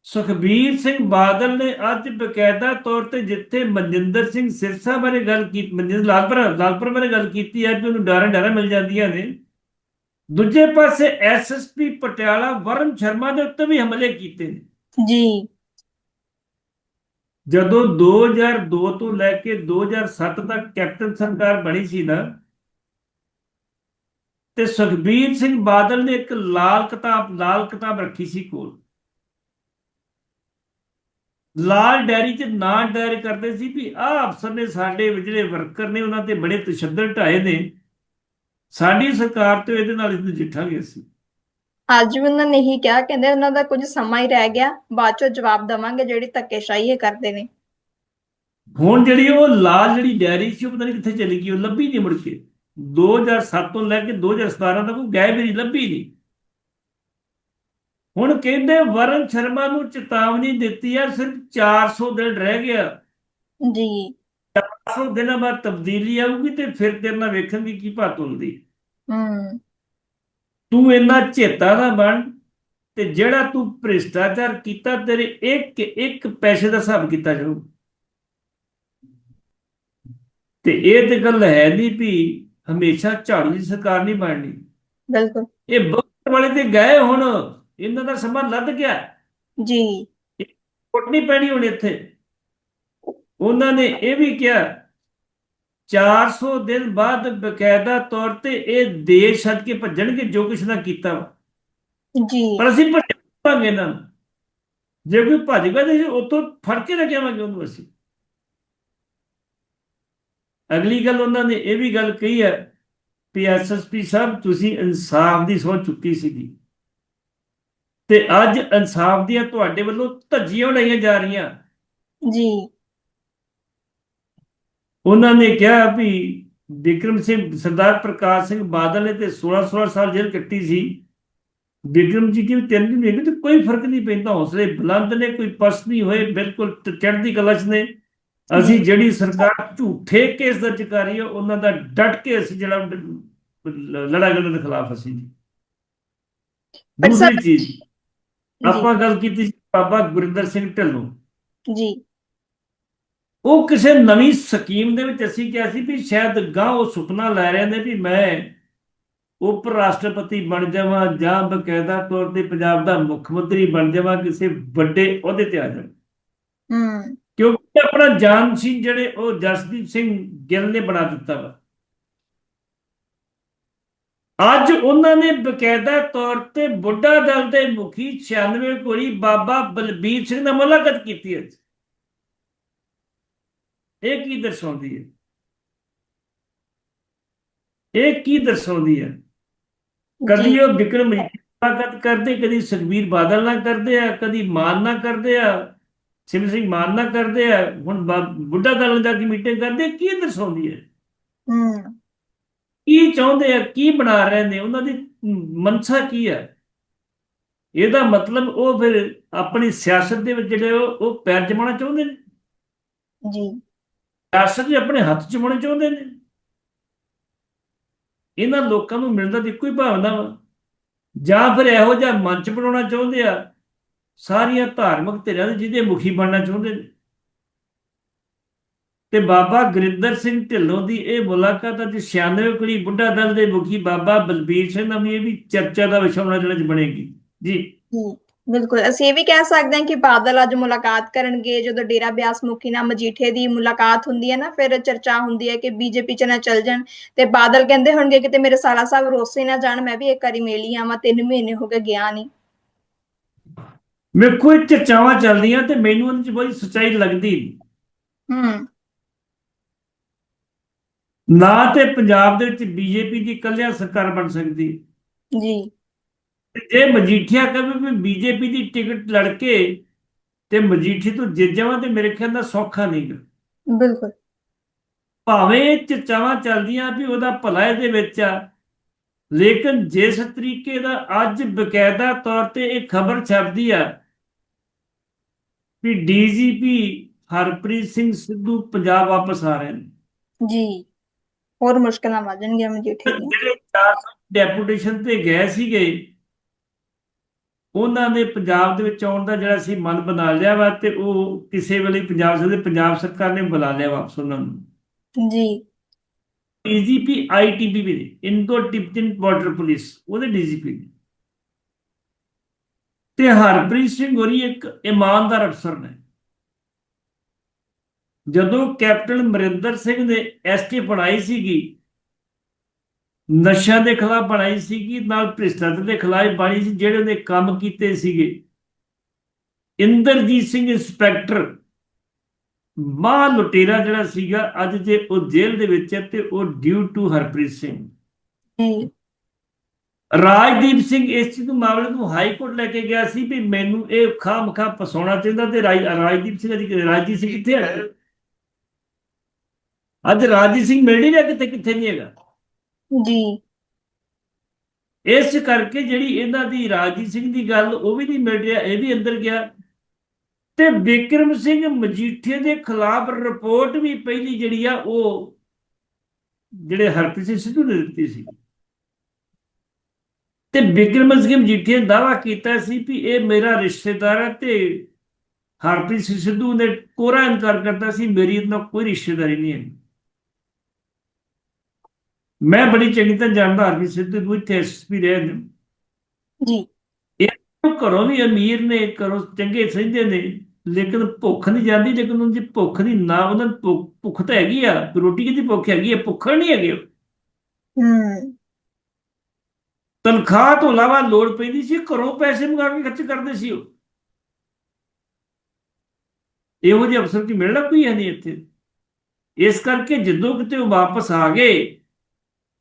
ਸੁਖਬੀਰ ਸਿੰਘ ਬਾਦਲ ਨੇ ਅੱਜ ਬਕਾਇਦਾ ਤੌਰ ਤੇ ਜਿੱਥੇ ਮਨਜਿੰਦਰ ਸਿੰਘ ਸਿਰਸਾ ਬਾਰੇ ਗੱਲ ਕੀਤੀ ਮਨਜਿੰਦਰ ਲਾਲਪੁਰ ਲਾਲਪੁਰ ਬਾਰੇ ਗੱਲ ਕੀਤੀ ਅੱਜ ਉਹਨੂੰ ਡਾਰਾਂ ਡਾਰਾਂ ਮਿਲ ਜਾਂਦੀਆਂ ਨੇ। ਦੂਜੇ ਪਾਸੇ ਐਸਐਸਪੀ ਪਟਿਆਲਾ ਵਰਨ ਸ਼ਰਮਾ ਦੇ ਉੱਤੇ ਵੀ ਹਮਲੇ ਕੀਤੇ ਨੇ। ਜੀ। ਜਦੋਂ 2002 ਤੋਂ ਲੈ ਕੇ 2007 ਤੱਕ ਕੈਪਟਨ ਸਰਕਾਰ ਬਣੀ ਸੀ ਨਾ ਤੇ ਸੁਖਬੀਰ ਸਿੰਘ ਬਾਦਲ ਨੇ ਇੱਕ ਲਾਲ ਕਿਤਾਬ ਲਾਲ ਕਿਤਾਬ ਰੱਖੀ ਸੀ ਕੋਲ। ਲਾਲ ਡੈਰੀ 'ਚ ਨਾਂ ਡਾਇਰ ਕਰਦੇ ਸੀ ਵੀ ਆਹ ਅਫਸਰ ਨੇ ਸਾਡੇ ਜਿਹੜੇ ਵਰਕਰ ਨੇ ਉਹਨਾਂ ਤੇ ਬੜੇ ਤਸ਼ੱਦਦ ਢਾਏ ਨੇ। ਸਾਡੀ ਸਰਕਾਰ ਤੇ ਇਹਦੇ ਨਾਲ ਇਸ ਨਜਿੱਠਾਂਗੇ ਅਸੀਂ ਅੱਜ ਵੀ ਉਹਨਾਂ ਨੇ ਇਹੀ ਕਿਹਾ ਕਹਿੰਦੇ ਉਹਨਾਂ ਦਾ ਕੁਝ ਸਮਾਂ ਹੀ ਰਹਿ ਗਿਆ ਬਾਅਦ ਚੋਂ ਜਵਾਬ ਦਵਾਂਗੇ ਜਿਹੜੀ ਧੱਕੇਸ਼ਾਹੀ ਇਹ ਕਰਦੇ ਨੇ। ਹੁਣ ਜਿਹੜੀ ਉਹ ਲਾਲ ਜਿਹੜੀ ਡੈਰੀ ਸੀ ਉਹ ਪਤਾ ਨਹੀਂ ਕਿੱਥੇ ਚਲੀ ਗਈ ਉਹ ਲੱਭੀ ਨਹੀਂ ਮੁੜ ਕੇ। 2007 ਤੋਂ ਲੈ ਕੇ 2017 ਤੱਕ ਉਹ ਗਾਇਬ ਹੀ ਨਹੀਂ ਲੱਭੀ ਨਹੀਂ ਹੁਣ ਕਹਿੰਦੇ ਵਰਨ ਸ਼ਰਮਾ ਨੂੰ ਚੇਤਾਵਨੀ ਦਿੱਤੀ ਆ ਸਿਰਫ 400 ਦਿਨ ਰਹਿ ਗਿਆ। ਜੀ। 400 ਦਿਨਾਂ ਬਾਅਦ ਤਬਦੀਲੀ ਆਊਗੀ ਤੇ ਫਿਰ ਤੇਰੇ ਨਾਲ ਵੇਖਾਂਗੇ ਕੀ ਭਾਤ ਹੁੰਦੀ। ਹੂੰ। ਤੂੰ ਇੰਨਾ ਚੇਤਾ ਨਾ ਬਣ ਤੇ ਜਿਹੜਾ ਤੂੰ ਭ੍ਰਿਸ਼ਟਾਚਾਰ ਕੀਤਾ ਤੇਰੇ ਇੱਕ ਇੱਕ ਪੈਸੇ ਦਾ ਹਿਸਾਬ ਕੀਤਾ ਜਾਊ। ਤੇ ਇਹ ਤੇ ਗੱਲ ਹੈ ਨਹੀਂ ਵੀ ਹਮੇਸ਼ਾ ਝਾੜੂ ਦੀ ਸਰਕਾਰ ਨਹੀਂ ਬਣਨੀ। ਬਿਲਕੁਲ। ਇਹ ਬਹੁਤ ਵਾਲੇ ਤੇ ਗਏ ਹੁਣ। ਇਹਨਾਂ ਦਾ ਸਮਾਂ ਲੱਦ ਗਿਆ। ਜੀ। ਕੁੱਟ ਨਹੀਂ ਪੈਣੀ ਹੁਣ ਇੱਥੇ। ਉਹਨਾਂ ਨੇ ਇਹ ਵੀ ਕਿਹਾ 400 ਦਿਨ ਬਾਅਦ ਬਕਾਇਦਾ ਤੌਰ ਤੇ ਇਹ ਦੇਸ਼ ਛੱਡ ਕੇ ਭੱਜਣਗੇ ਜੋ ਕੁਛ ਨਾ ਕੀਤਾ। ਜੀ। ਪਰ ਅਸੀਂ ਭੱਜਾਂਗੇ ਨਾ। ਜੇ ਕੋਈ ਭੱਜ ਗਿਆ ਤੇ ਉੱਥੋਂ ਫੜ ਕੇ ਰੱਖਾਂਗੇ ਉਹਨੂੰ ਅਸੀਂ। ਅਗਲੀ ਗੱਲ ਉਹਨਾਂ ਨੇ ਇਹ ਵੀ ਗੱਲ ਕਹੀ ਹੈ ਵੀ ਐਸਐਸਪੀ ਸਾਹਿਬ ਤੁਸੀਂ ਇਨਸਾਫ ਦੀ ਸੋਚ ਚੁੱਕੀ ਸੀਗੀ। ਤੇ ਅੱਜ ਇਨਸਾਫ ਦੀਆਂ ਤੁਹਾਡੇ ਵੱਲੋਂ ਧੱਜੀਆਂ ਉਡਾਈਆਂ ਜਾ ਰਹੀਆਂ। ਜੀ। ਉਹਨਾਂ ਨੇ ਕਿਹਾ ਵੀ ਵਿਕਰਮ ਸਿੰਘ ਸਰਦਾਰ ਪ੍ਰਕਾਸ਼ ਸਿੰਘ ਬਾਦਲ ਨੇ ਤੇ 16 16 ਸਾਲ ਜੇਲ੍ਹ ਕੱਟੀ ਸੀ। ਵਿਕਰਮ ਜੀ ਕੀ ਤਿੰਨ ਦਿਨ ਤੇ ਕੋਈ ਫ਼ਰਕ ਨਹੀਂ ਪੈਂਦਾ ਹੌਸਲੇ ਬੁਲੰਦ ਨੇ ਕੋਈ ਪਰਸ ਨਹੀਂ ਹੋਏ ਬਿਲਕੁਲ ਚੜ੍ਹਦੀ ਕਲਾ 'ਚ ਨੇ। ਅਸੀਂ ਜਿਹੜੀ ਸਰਕਾਰ ਝੂਠੇ ਕੇਸ ਦਰਜ ਕਰ ਰਹੀ ਹੈ ਉਹਨਾਂ ਦਾ ਡਟ ਕੇ ਅਸੀਂ ਜਿਹੜਾ ਲ- ਲੜਾਂਗੇ ਉਹਨਾਂ ਦੇ ਖਿਲਾਫ ਅਸੀਂ ਜੀ। ਦੂਸਰੀ ਚੀਜ਼ ਆਪਾਂ ਗੱਲ ਕੀਤੀ ਸੀ ਬਾਬਾ ਗੁਰਿੰਦਰ ਸਿੰਘ ਢਿੱਲੋਂ ਜੀ। ਉਹ ਕਿਸੇ ਨਵੀਂ ਸਕੀਮ ਦੇ ਵਿੱਚ ਅਸੀਂ ਕਿਹਾ ਸੀ ਵੀ ਸ਼ਾਇਦ ਗਾਂ ਉਹ ਸੁਪਨਾ ਲੈ ਰਹੇ ਨੇ ਵੀ ਮੈਂ ਉਪ ਰਾਸ਼ਟਰਪਤੀ ਬਣ ਜਾਵਾਂ ਜਾਂ ਬਕਾਇਦਾ ਤੌਰ ਤੇ ਪੰਜਾਬ ਦਾ ਮੁੱਖ ਮੰਤਰੀ ਬਣ ਜਾਵਾਂ ਕਿਸੇ ਵੱਡੇ ਅਹੁਦੇ ਤੇ ਆ ਜਾਵਾਂ। ਹੂੰ। ਕਿਉਂਕਿ ਆਪਣਾ ਜਾਨ ਸਿੰਘ ਜਿਹੜੇ ਉਹ ਜਸਦੀਪ ਸਿੰਘ ਗਿੱਲ ਨੇ ਬਣਾ ਦਿੱਤਾ ਵਾ। ਅੱਜ ਉਹਨਾਂ ਨੇ ਬਕਾਇਦਾ ਤੌਰ ਤੇ ਬੁੱਢਾ ਦਲ ਦੇ ਮੁਖੀ 96 ਕੋਲੀ ਬਾਬਾ ਬਲਬੀਰ ਸਿੰਘ ਨਾਲ ਮੁਲਾਕਾਤ ਕੀਤੀ ਹੈ ਇਹ ਕੀ ਦਰਸਾਉਂਦੀ ਹੈ? ਇਹ ਕੀ ਦਰਸਾਉਂਦੀ ਹੈ? ਕਦੀ ਉਹ ਵਿਕਰਮ ਮੁਲਾਕਾਤ ਕਰਦੇ ਕਦੀ ਸੁਖਬੀਰ ਬਾਦਲ ਨਾਲ ਕਰਦੇ ਆ ਕਦੀ ਮਾਨ ਨਾਲ ਕਰਦੇ ਆ ਸਿਮ ਸਿੰਘ ਮਾਨ ਨਾਲ ਕਰਦੇ ਆ ਹੁਣ ਬੁੱਢਾ ਦਲ ਨਾਲ ਜਾ ਕੇ ਮੀਟਿੰਗ ਕਰਦੇ ਕੀ ਦਰਸਾਉਂਦੀ ਹੈ? ਹੂੰ। ਕੀ ਚਾਹੁੰਦੇ ਆ ਕੀ ਬਣਾ ਰਹੇ ਨੇ ਉਹਨਾਂ ਦੀ ਮਨਸਾ ਕੀ ਹੈ ਇਹਦਾ ਮਤਲਬ ਉਹ ਫਿਰ ਆਪਣੀ ਸਿਆਸਤ ਦੇ ਵਿੱਚ ਜਿਹੜੇ ਉਹ ਪੈਰ ਜਮਾਉਣਾ ਚਾਹੁੰਦੇ ਨੇ? ਜੀ। ਸਿਆਸਤ ਵੀ ਆਪਣੇ ਹੱਥ ਚ ਹੋਣੀ ਚਾਹੁੰਦੇ ਨੇ? ਇਹਨਾਂ ਲੋਕਾਂ ਨੂੰ ਮਿਲਦਾ ਦੀ ਕੋਈ ਭਾਵਨਾ ਵਾ? ਜਾਂ ਫਿਰ ਇਹੋ ਜਿਹਾ ਮੰਚ ਬਣਾਉਣਾ ਚਾਹੁੰਦੇ ਆ? ਸਾਰੀਆਂ ਧਾਰਮਿਕ ਧਿਰਾਂ ਦੇ ਜਿਹਦੇ ਮੁਖੀ ਬਣਨਾ ਚਾਹੁੰਦੇ ਨੇ? ਤੇ ਬਾਬਾ ਗੁਰਿੰਦਰ ਸਿੰਘ ਢਿੱਲੋਂ ਦੀ ਇਹ ਮੁਲਾਕਾਤ ਅੱਜ 96 ਕੁੜੀ ਬੁੱਢਾ ਦਲ ਦੇ ਮੁਖੀ ਬਾਬਾ ਬਲਬੀਰ ਸਿੰਘ ਨਾਲ ਵੀ ਇਹ ਵੀ ਚਰਚਾ ਦਾ ਵਿਸ਼ਾ ਉਹਨਾਂ ਜਿਹੜਾ ਬਣੇਗੀ। ਜੀ। ਬਿਲਕੁਲ। ਅਸੀਂ ਇਹ ਵੀ ਕਹਿ ਸਕਦੇ ਹਾਂ ਕਿ ਬਾਦਲ ਅੱਜ ਮੁਲਾਕਾਤ ਕਰਨਗੇ ਜਦੋਂ ਡੇਰਾ ਬਿਆਸ ਮੁਖੀ ਨਾਲ ਮਜੀਠੇ ਦੀ ਮੁਲਾਕਾਤ ਹੁੰਦੀ ਹੈ ਨਾ ਫਿਰ ਚਰਚਾ ਹੁੰਦੀ ਹੈ ਕਿ ਬੀਜੇਪੀ ਚ ਨਾ ਚੱਲ ਜਾਣ ਤੇ ਬਾਦਲ ਕਹਿੰਦੇ ਹੋਣਗੇ ਕਿ ਤੇ ਮੇਰੇ ਸਾਲਾ ਸਾਹਿਬ ਰੋਸੇ ਨਾ ਜਾਣ ਮੈਂ ਵੀ ਇੱਕ ਵਾਰੀ ਮਿਲੀ ਆਵਾਂ ਤਿੰਨ ਮਹੀਨੇ ਹੋ ਗਏ ਗਿਆ ਨਹੀਂ ਵੇਖੋ ਇਹ ਚਰਚਾਵਾਂ ਚੱਲਦੀਆਂ ਤੇ ਮੈਨੂੰ ਉਹਨਾਂ ਚ ਕੋਈ ਸੱਚਾਈ ਲੱਗਦੀ। ਹੂੰ। ਨਾ ਤੇ ਪੰਜਾਬ ਦੇ ਵਿੱਚ ਬੀਜੇਪੀ ਦੀ ਇਕੱਲਿਆਂ ਸਰਕਾਰ ਬਣ ਸਕਦੀ ਜੀ। ਜੇ ਮਜੀਠੀਆ ਕਹੇ ਵੀ ਬੀਜੇਪੀ ਦੀ ਟਿਕਟ ਲੜ ਕੇ ਤੇ ਮਜੀਠੀ ਤੋਂ ਜਿੱਤ ਜਾਵਾਂ ਤੇ ਮੇਰੇ ਖਿਆਲ ਨਾਲ ਸੌਖਾ ਨਹੀਂਗਾ ਬਿਲਕੁਲ। ਭਾਵੇਂ ਚਰਚਾਵਾਂ ਚੱਲਦੀਆਂ ਵੀ ਉਹਦਾ ਭਲਾ ਇਹਦੇ ਵਿੱਚ ਆ ਲੇਕਿਨ ਜਿਸ ਤਰੀਕੇ ਦਾ ਅੱਜ ਬਕਾਇਦਾ ਤੌਰ ਤੇ ਇਹ ਖਬਰ ਛਪਦੀ ਆ ਵੀ ਡੀਜੀਪੀ ਹਰਪ੍ਰੀਤ ਸਿੰਘ ਸਿੱਧੂ ਪੰਜਾਬ ਵਾਪਸ ਆ ਰਹੇ ਨੇ। ਜੀ। ਹੋਰ ਮੁਸ਼ਕਲਾਂ ਵੱਧ ਜਾਣਗੀਆਂ ਮਜੀਠੇ ਦੀਆਂ ਜਿਹੜੇ 400 ਡੈਪੂਟੇਸ਼ਨ ਤੇ ਗਏ ਸੀਗੇ ਉਹਨਾਂ ਨੇ ਪੰਜਾਬ ਦੇ ਵਿੱਚ ਆਉਣ ਦਾ ਜਿਹੜਾ ਸੀ ਮਨ ਬਣਾ ਲਿਆ ਵਾ ਤੇ ਉਹ ਕਿਸੇ ਵੇਲੇ ਪੰਜਾਬ ਸਰਕਾਰ ਪੰਜਾਬ ਸਰਕਾਰ ਨੇ ਬੁਲਾ ਲਿਆ ਵਾਪਸ ਉਹਨਾਂ ਨੂੰ। ਜੀ। ਡੀਜੀਪੀ ਆਈਟੀਬੀ ਦੇ ਇੰਡੋ ਟਿਬਟਨ ਬਾਰਡਰ ਪੁਲਿਸ ਉਹਦੇ ਡੀਜੀਪੀ ਨੇ। ਤੇ ਹਰਪ੍ਰੀਤ ਸਿੰਘ ਹੋਰੀ ਇੱਕ ਇਮਾਨਦਾਰ ਅਫਸਰ ਨੇ। ਜਦੋਂ ਕੈਪਟਨ ਅਮਰਿੰਦਰ ਸਿੰਘ ਨੇ ਐਸਟੀ ਬਣਾਈ ਸੀਗੀ ਨਸ਼ਿਆਂ ਦੇ ਖਿਲਾਫ ਬਣਾਈ ਸੀਗੀ ਨਾਲ ਭ੍ਰਿਸ਼ਟਾਚਾਰ ਦੇ ਖਿਲਾਫ ਬਣੀ ਸੀ ਜਿਹੜੇ ਉਹਨੇ ਕੰਮ ਕੀਤੇ ਸੀਗੇ। ਇੰਦਰਜੀਤ ਸਿੰਘ ਇੰਸਪੈਕਟਰ ਮਾਂ ਲੁਟੇਰਾ ਜਿਹੜਾ ਸੀਗਾ ਅੱਜ ਜੇ ਉਹ ਜੇਲ੍ਹ ਦੇ ਵਿੱਚ ਹੈ ਤੇ ਉਹ ਡਿਊ ਟੂ ਹਰਪ੍ਰੀਤ ਸਿੰਘ। ਰਾਜਦੀਪ ਸਿੰਘ ਇਸ ਚੀਜ਼ ਨੂੰ ਮਾਮਲੇ ਨੂੰ ਹਾਈ ਕੋਰਟ ਲੈ ਕੇ ਗਿਆ ਸੀ ਵੀ ਮੈਨੂੰ ਇਹ ਖਾਮ ਖਾ ਫਸਾਉਣਾ ਚਾਹੁੰਦਾ ਤੇ ਰਾਜ- ਰਾਜਦੀਪ ਸਿੰਘ ਦੀ ਰਾਜਦੀਪ ਸਿੰਘ ਕਿੱਥੇ ਹੈ ਅੱਜ ਰਾਜਦੀਪ ਸਿੰਘ ਮਿਲ ਨਹੀਂ ਰਿਹਾ ਕਿਤੇ ਕਿੱਥੇ ਨਹੀਂ ਹੈਗਾ। ਜੀ। ਇਸ ਕਰਕੇ ਜਿਹੜੀ ਇਹਨਾਂ ਦੀ ਰਾਜਦੀਪ ਸਿੰਘ ਦੀ ਗੱਲ ਉਹ ਵੀ ਨਹੀਂ ਮਿਲ ਰਿਹਾ ਇਹ ਵੀ ਅੰਦਰ ਗਿਆ। ਤੇ ਵਿਕਰਮ ਸਿੰਘ ਮਜੀਠੀਆ ਦੇ ਖਿਲਾਫ ਰਿਪੋਰਟ ਵੀ ਪਹਿਲੀ ਜਿਹੜੀ ਆ ਉਹ ਜਿਹੜੇ ਹਰਪ੍ਰੀਤ ਸਿੰਘ ਸਿੱਧੂ ਨੇ ਦਿੱਤੀ ਸੀ। ਤੇ ਵਿਕਰਮ ਸਿੰਘ ਮਜੀਠੀਆ ਨੇ ਦਾਵਾ ਕੀਤਾ ਸੀ ਵੀ ਇਹ ਮੇਰਾ ਰਿਸ਼ਤੇਦਾਰ ਹੈ ਤੇ ਹਰਪ੍ਰੀਤ ਸਿੰਘ ਸਿੱਧੂ ਨੇ ਕੋਰਾ ਇਨਕਾਰ ਕਰਤਾ ਸੀ ਮੇਰੀ ਇਹਦੇ ਨਾਲ ਕੋਈ ਰਿਸ਼ਤੇਦਾਰੀ ਨਹੀਂ ਹੈ ਮੈਂ ਬੜੀ ਚੰਗੀ ਤਰ੍ਹਾਂ ਜਾਣਦਾ ਹਰਪ੍ਰੀਤ ਸਿੱਧੂ ਨੂੰ ਇੱਥੇ ਐਸਪੀ ਰਹੇ ਨੇ ਜੀ। ਉਹ ਘਰੋਂ ਵੀ ਅਮੀਰ ਨੇ ਘਰੋਂ ਚੰਗੇ ਸਮਝਦੇ ਨੇ ਲੇਕਿਨ ਭੁੱਖ ਨਹੀਂ ਜਾਂਦੀ ਲੇਕਿਨ ਉਹਨਾਂ ਦੀ ਭੁੱਖ ਦੀ ਨਾ ਉਹਨਾਂ ਭੁੱਖ- ਤਾਂ ਹੈਗੀ ਆ ਰੋਟੀ ਦੀ ਭੁੱਖ ਹੈਗੀ ਆ ਭੁੱਖੜ ਨਹੀਂ ਹੈਗੇ। ਹੂੰ। ਤਨਖਾਹ ਤੋਂ ਇਲਾਵਾ ਲੋੜ ਪੈਂਦੀ ਸੀ ਘਰੋਂ ਪੈਸੇ ਮੰਗਾ ਕੇ ਖਰਚ ਕਰਦੇ ਸੀ ਉਹ। ਇਹੋ ਜਿਹੇ ਅਫਸਰ ਕੀ ਮਿਲਣਾ ਕੋਈ ਹੈ ਨਹੀਂ ਇੱਥੇ। ਇਸ ਕਰਕੇ ਜਦੋਂ ਕਿਤੇ ਉਹ ਵਾਪਸ ਆ ਗਏ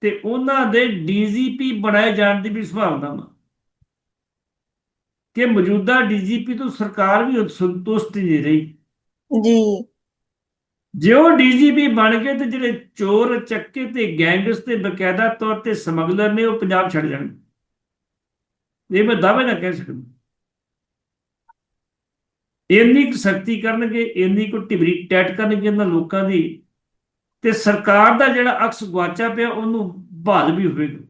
ਤੇ ਉਹਨਾਂ ਦੇ ਡੀਜੀਪੀ ਬਣਾਏ ਜਾਣ ਦੀ ਵੀ ਸੰਭਾਵਨਾ ਵਾ। ਕਿ ਮੌਜੂਦਾ ਡੀਜੀਪੀ ਤੋਂ ਸਰਕਾਰ ਵੀ ਸੰਤੁਸ਼ਟ ਨਹੀਂ ਰਹੀ। ਜੀ। ਜੇ ਉਹ ਡੀਜੀਪੀ ਬਣ ਗਏ ਤੇ ਜਿਹੜੇ ਚੋਰ ਚੱਕੇ ਤੇ ਗੈਂਗਸ ਤੇ ਬਕਾਇਦਾ ਤੌਰ ਤੇ ਸਮਗਲਰ ਨੇ ਉਹ ਪੰਜਾਬ ਛੱਡ ਜਾਣਗੇ। ਇਹ ਮੈਂ ਦਾਅਵੇ ਨਾਲ ਕਹਿ ਸਕਦਾ। ਇੰਨੀ ਕੁ ਸਖਤੀ ਕਰਨਗੇ ਇੰਨੀ ਕੁ ਟਿਬਰੀ ਟੈਟ ਕਰਨਗੇ ਇਹਨਾਂ ਲੋਕਾਂ ਦੀ ਤੇ ਸਰਕਾਰ ਦਾ ਜਿਹੜਾ ਅਕਸ ਗਵਾਚਾ ਪਿਆ ਉਹਨੂੰ ਬਹਾਲ ਵੀ ਹੋਵੇਗਾ।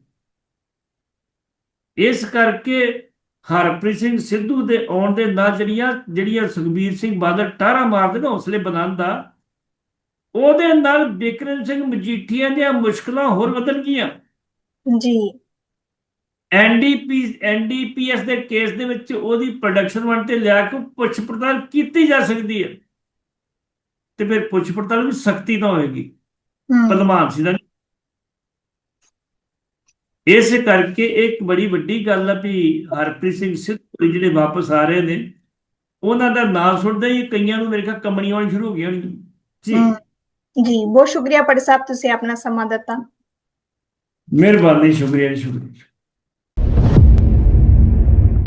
ਇਸ ਕਰਕੇ ਹਰਪ੍ਰੀਤ ਸਿੰਘ ਸਿੱਧੂ ਦੇ ਆਉਣ ਦੇ ਨਾਲ ਜਿਹੜੀਆਂ ਜਿਹੜੀਆਂ ਸੁਖਬੀਰ ਸਿੰਘ ਬਾਦਲ ਟਾਰਾ ਮਾਰਦੇ ਨੇ ਹੌਸਲੇ ਬਣਾਉਣ ਦਾ ਉਹਦੇ ਨਾਲ ਬਿਕਰਮ ਸਿੰਘ ਮਜੀਠੀਆ ਦੀਆਂ ਮੁਸ਼ਕਲਾਂ ਹੋਰ ਵਧਣ ਗਈਆਂ। ਜੀ। ਐਨਡੀਪੀ ਐਨਡੀਪੀਐਸ ਦੇ ਕੇਸ ਦੇ ਵਿੱਚ ਉਹਦੀ ਪ੍ਰੋਡਕਸ਼ਨ ਵਨ ਤੇ ਲਿਆ ਕੇ ਪੁੱਛ ਪੜਤਾਲ ਕੀਤੀ ਜਾ ਸਕਦੀ ਹੈ। ਤੇ ਫਿਰ ਪੁੱਛ ਪੜਤਾਲ ਵੀ ਸਖਤੀ ਨਾਲ ਹੋਏਗੀ। ਭਲਵਾਨ ਸਿੰਘ ਦਾ ਇਸ ਕਰਕੇ ਇੱਕ ਬੜੀ ਵੱਡੀ ਗੱਲ ਆ ਵੀ ਹਰਪ੍ਰੀਤ ਸਿੰਘ ਸਿੱਧੂ ਜਿਹੜੇ ਵਾਪਸ ਆ ਰਹੇ ਨੇ ਉਹਨਾਂ ਦਾ ਨਾਮ ਸੁਣਦੇ ਹੀ ਕਈਆਂ ਨੂੰ ਮੇਰੇ ਖਿਆਲ ਕੰਮਣੀਆਂ ਆਉਣੀ ਸ਼ੁਰੂ ਹੋ ਗਈਆਂ ਹੋਣਗੀਆਂ ਜੀ। ਜੀ ਬਹੁਤ ਸ਼ੁਕਰੀਆ ਪਟ ਸਾਹਿਬ ਤੁਸੀਂ ਆਪਣਾ ਸਮਾਂ ਦਿੱਤਾ। ਮਿਹਰਬਾਨੀ ਸ਼ੁਕਰੀਆ ਜੀ, ਸ਼ੁਕਰੀਆ।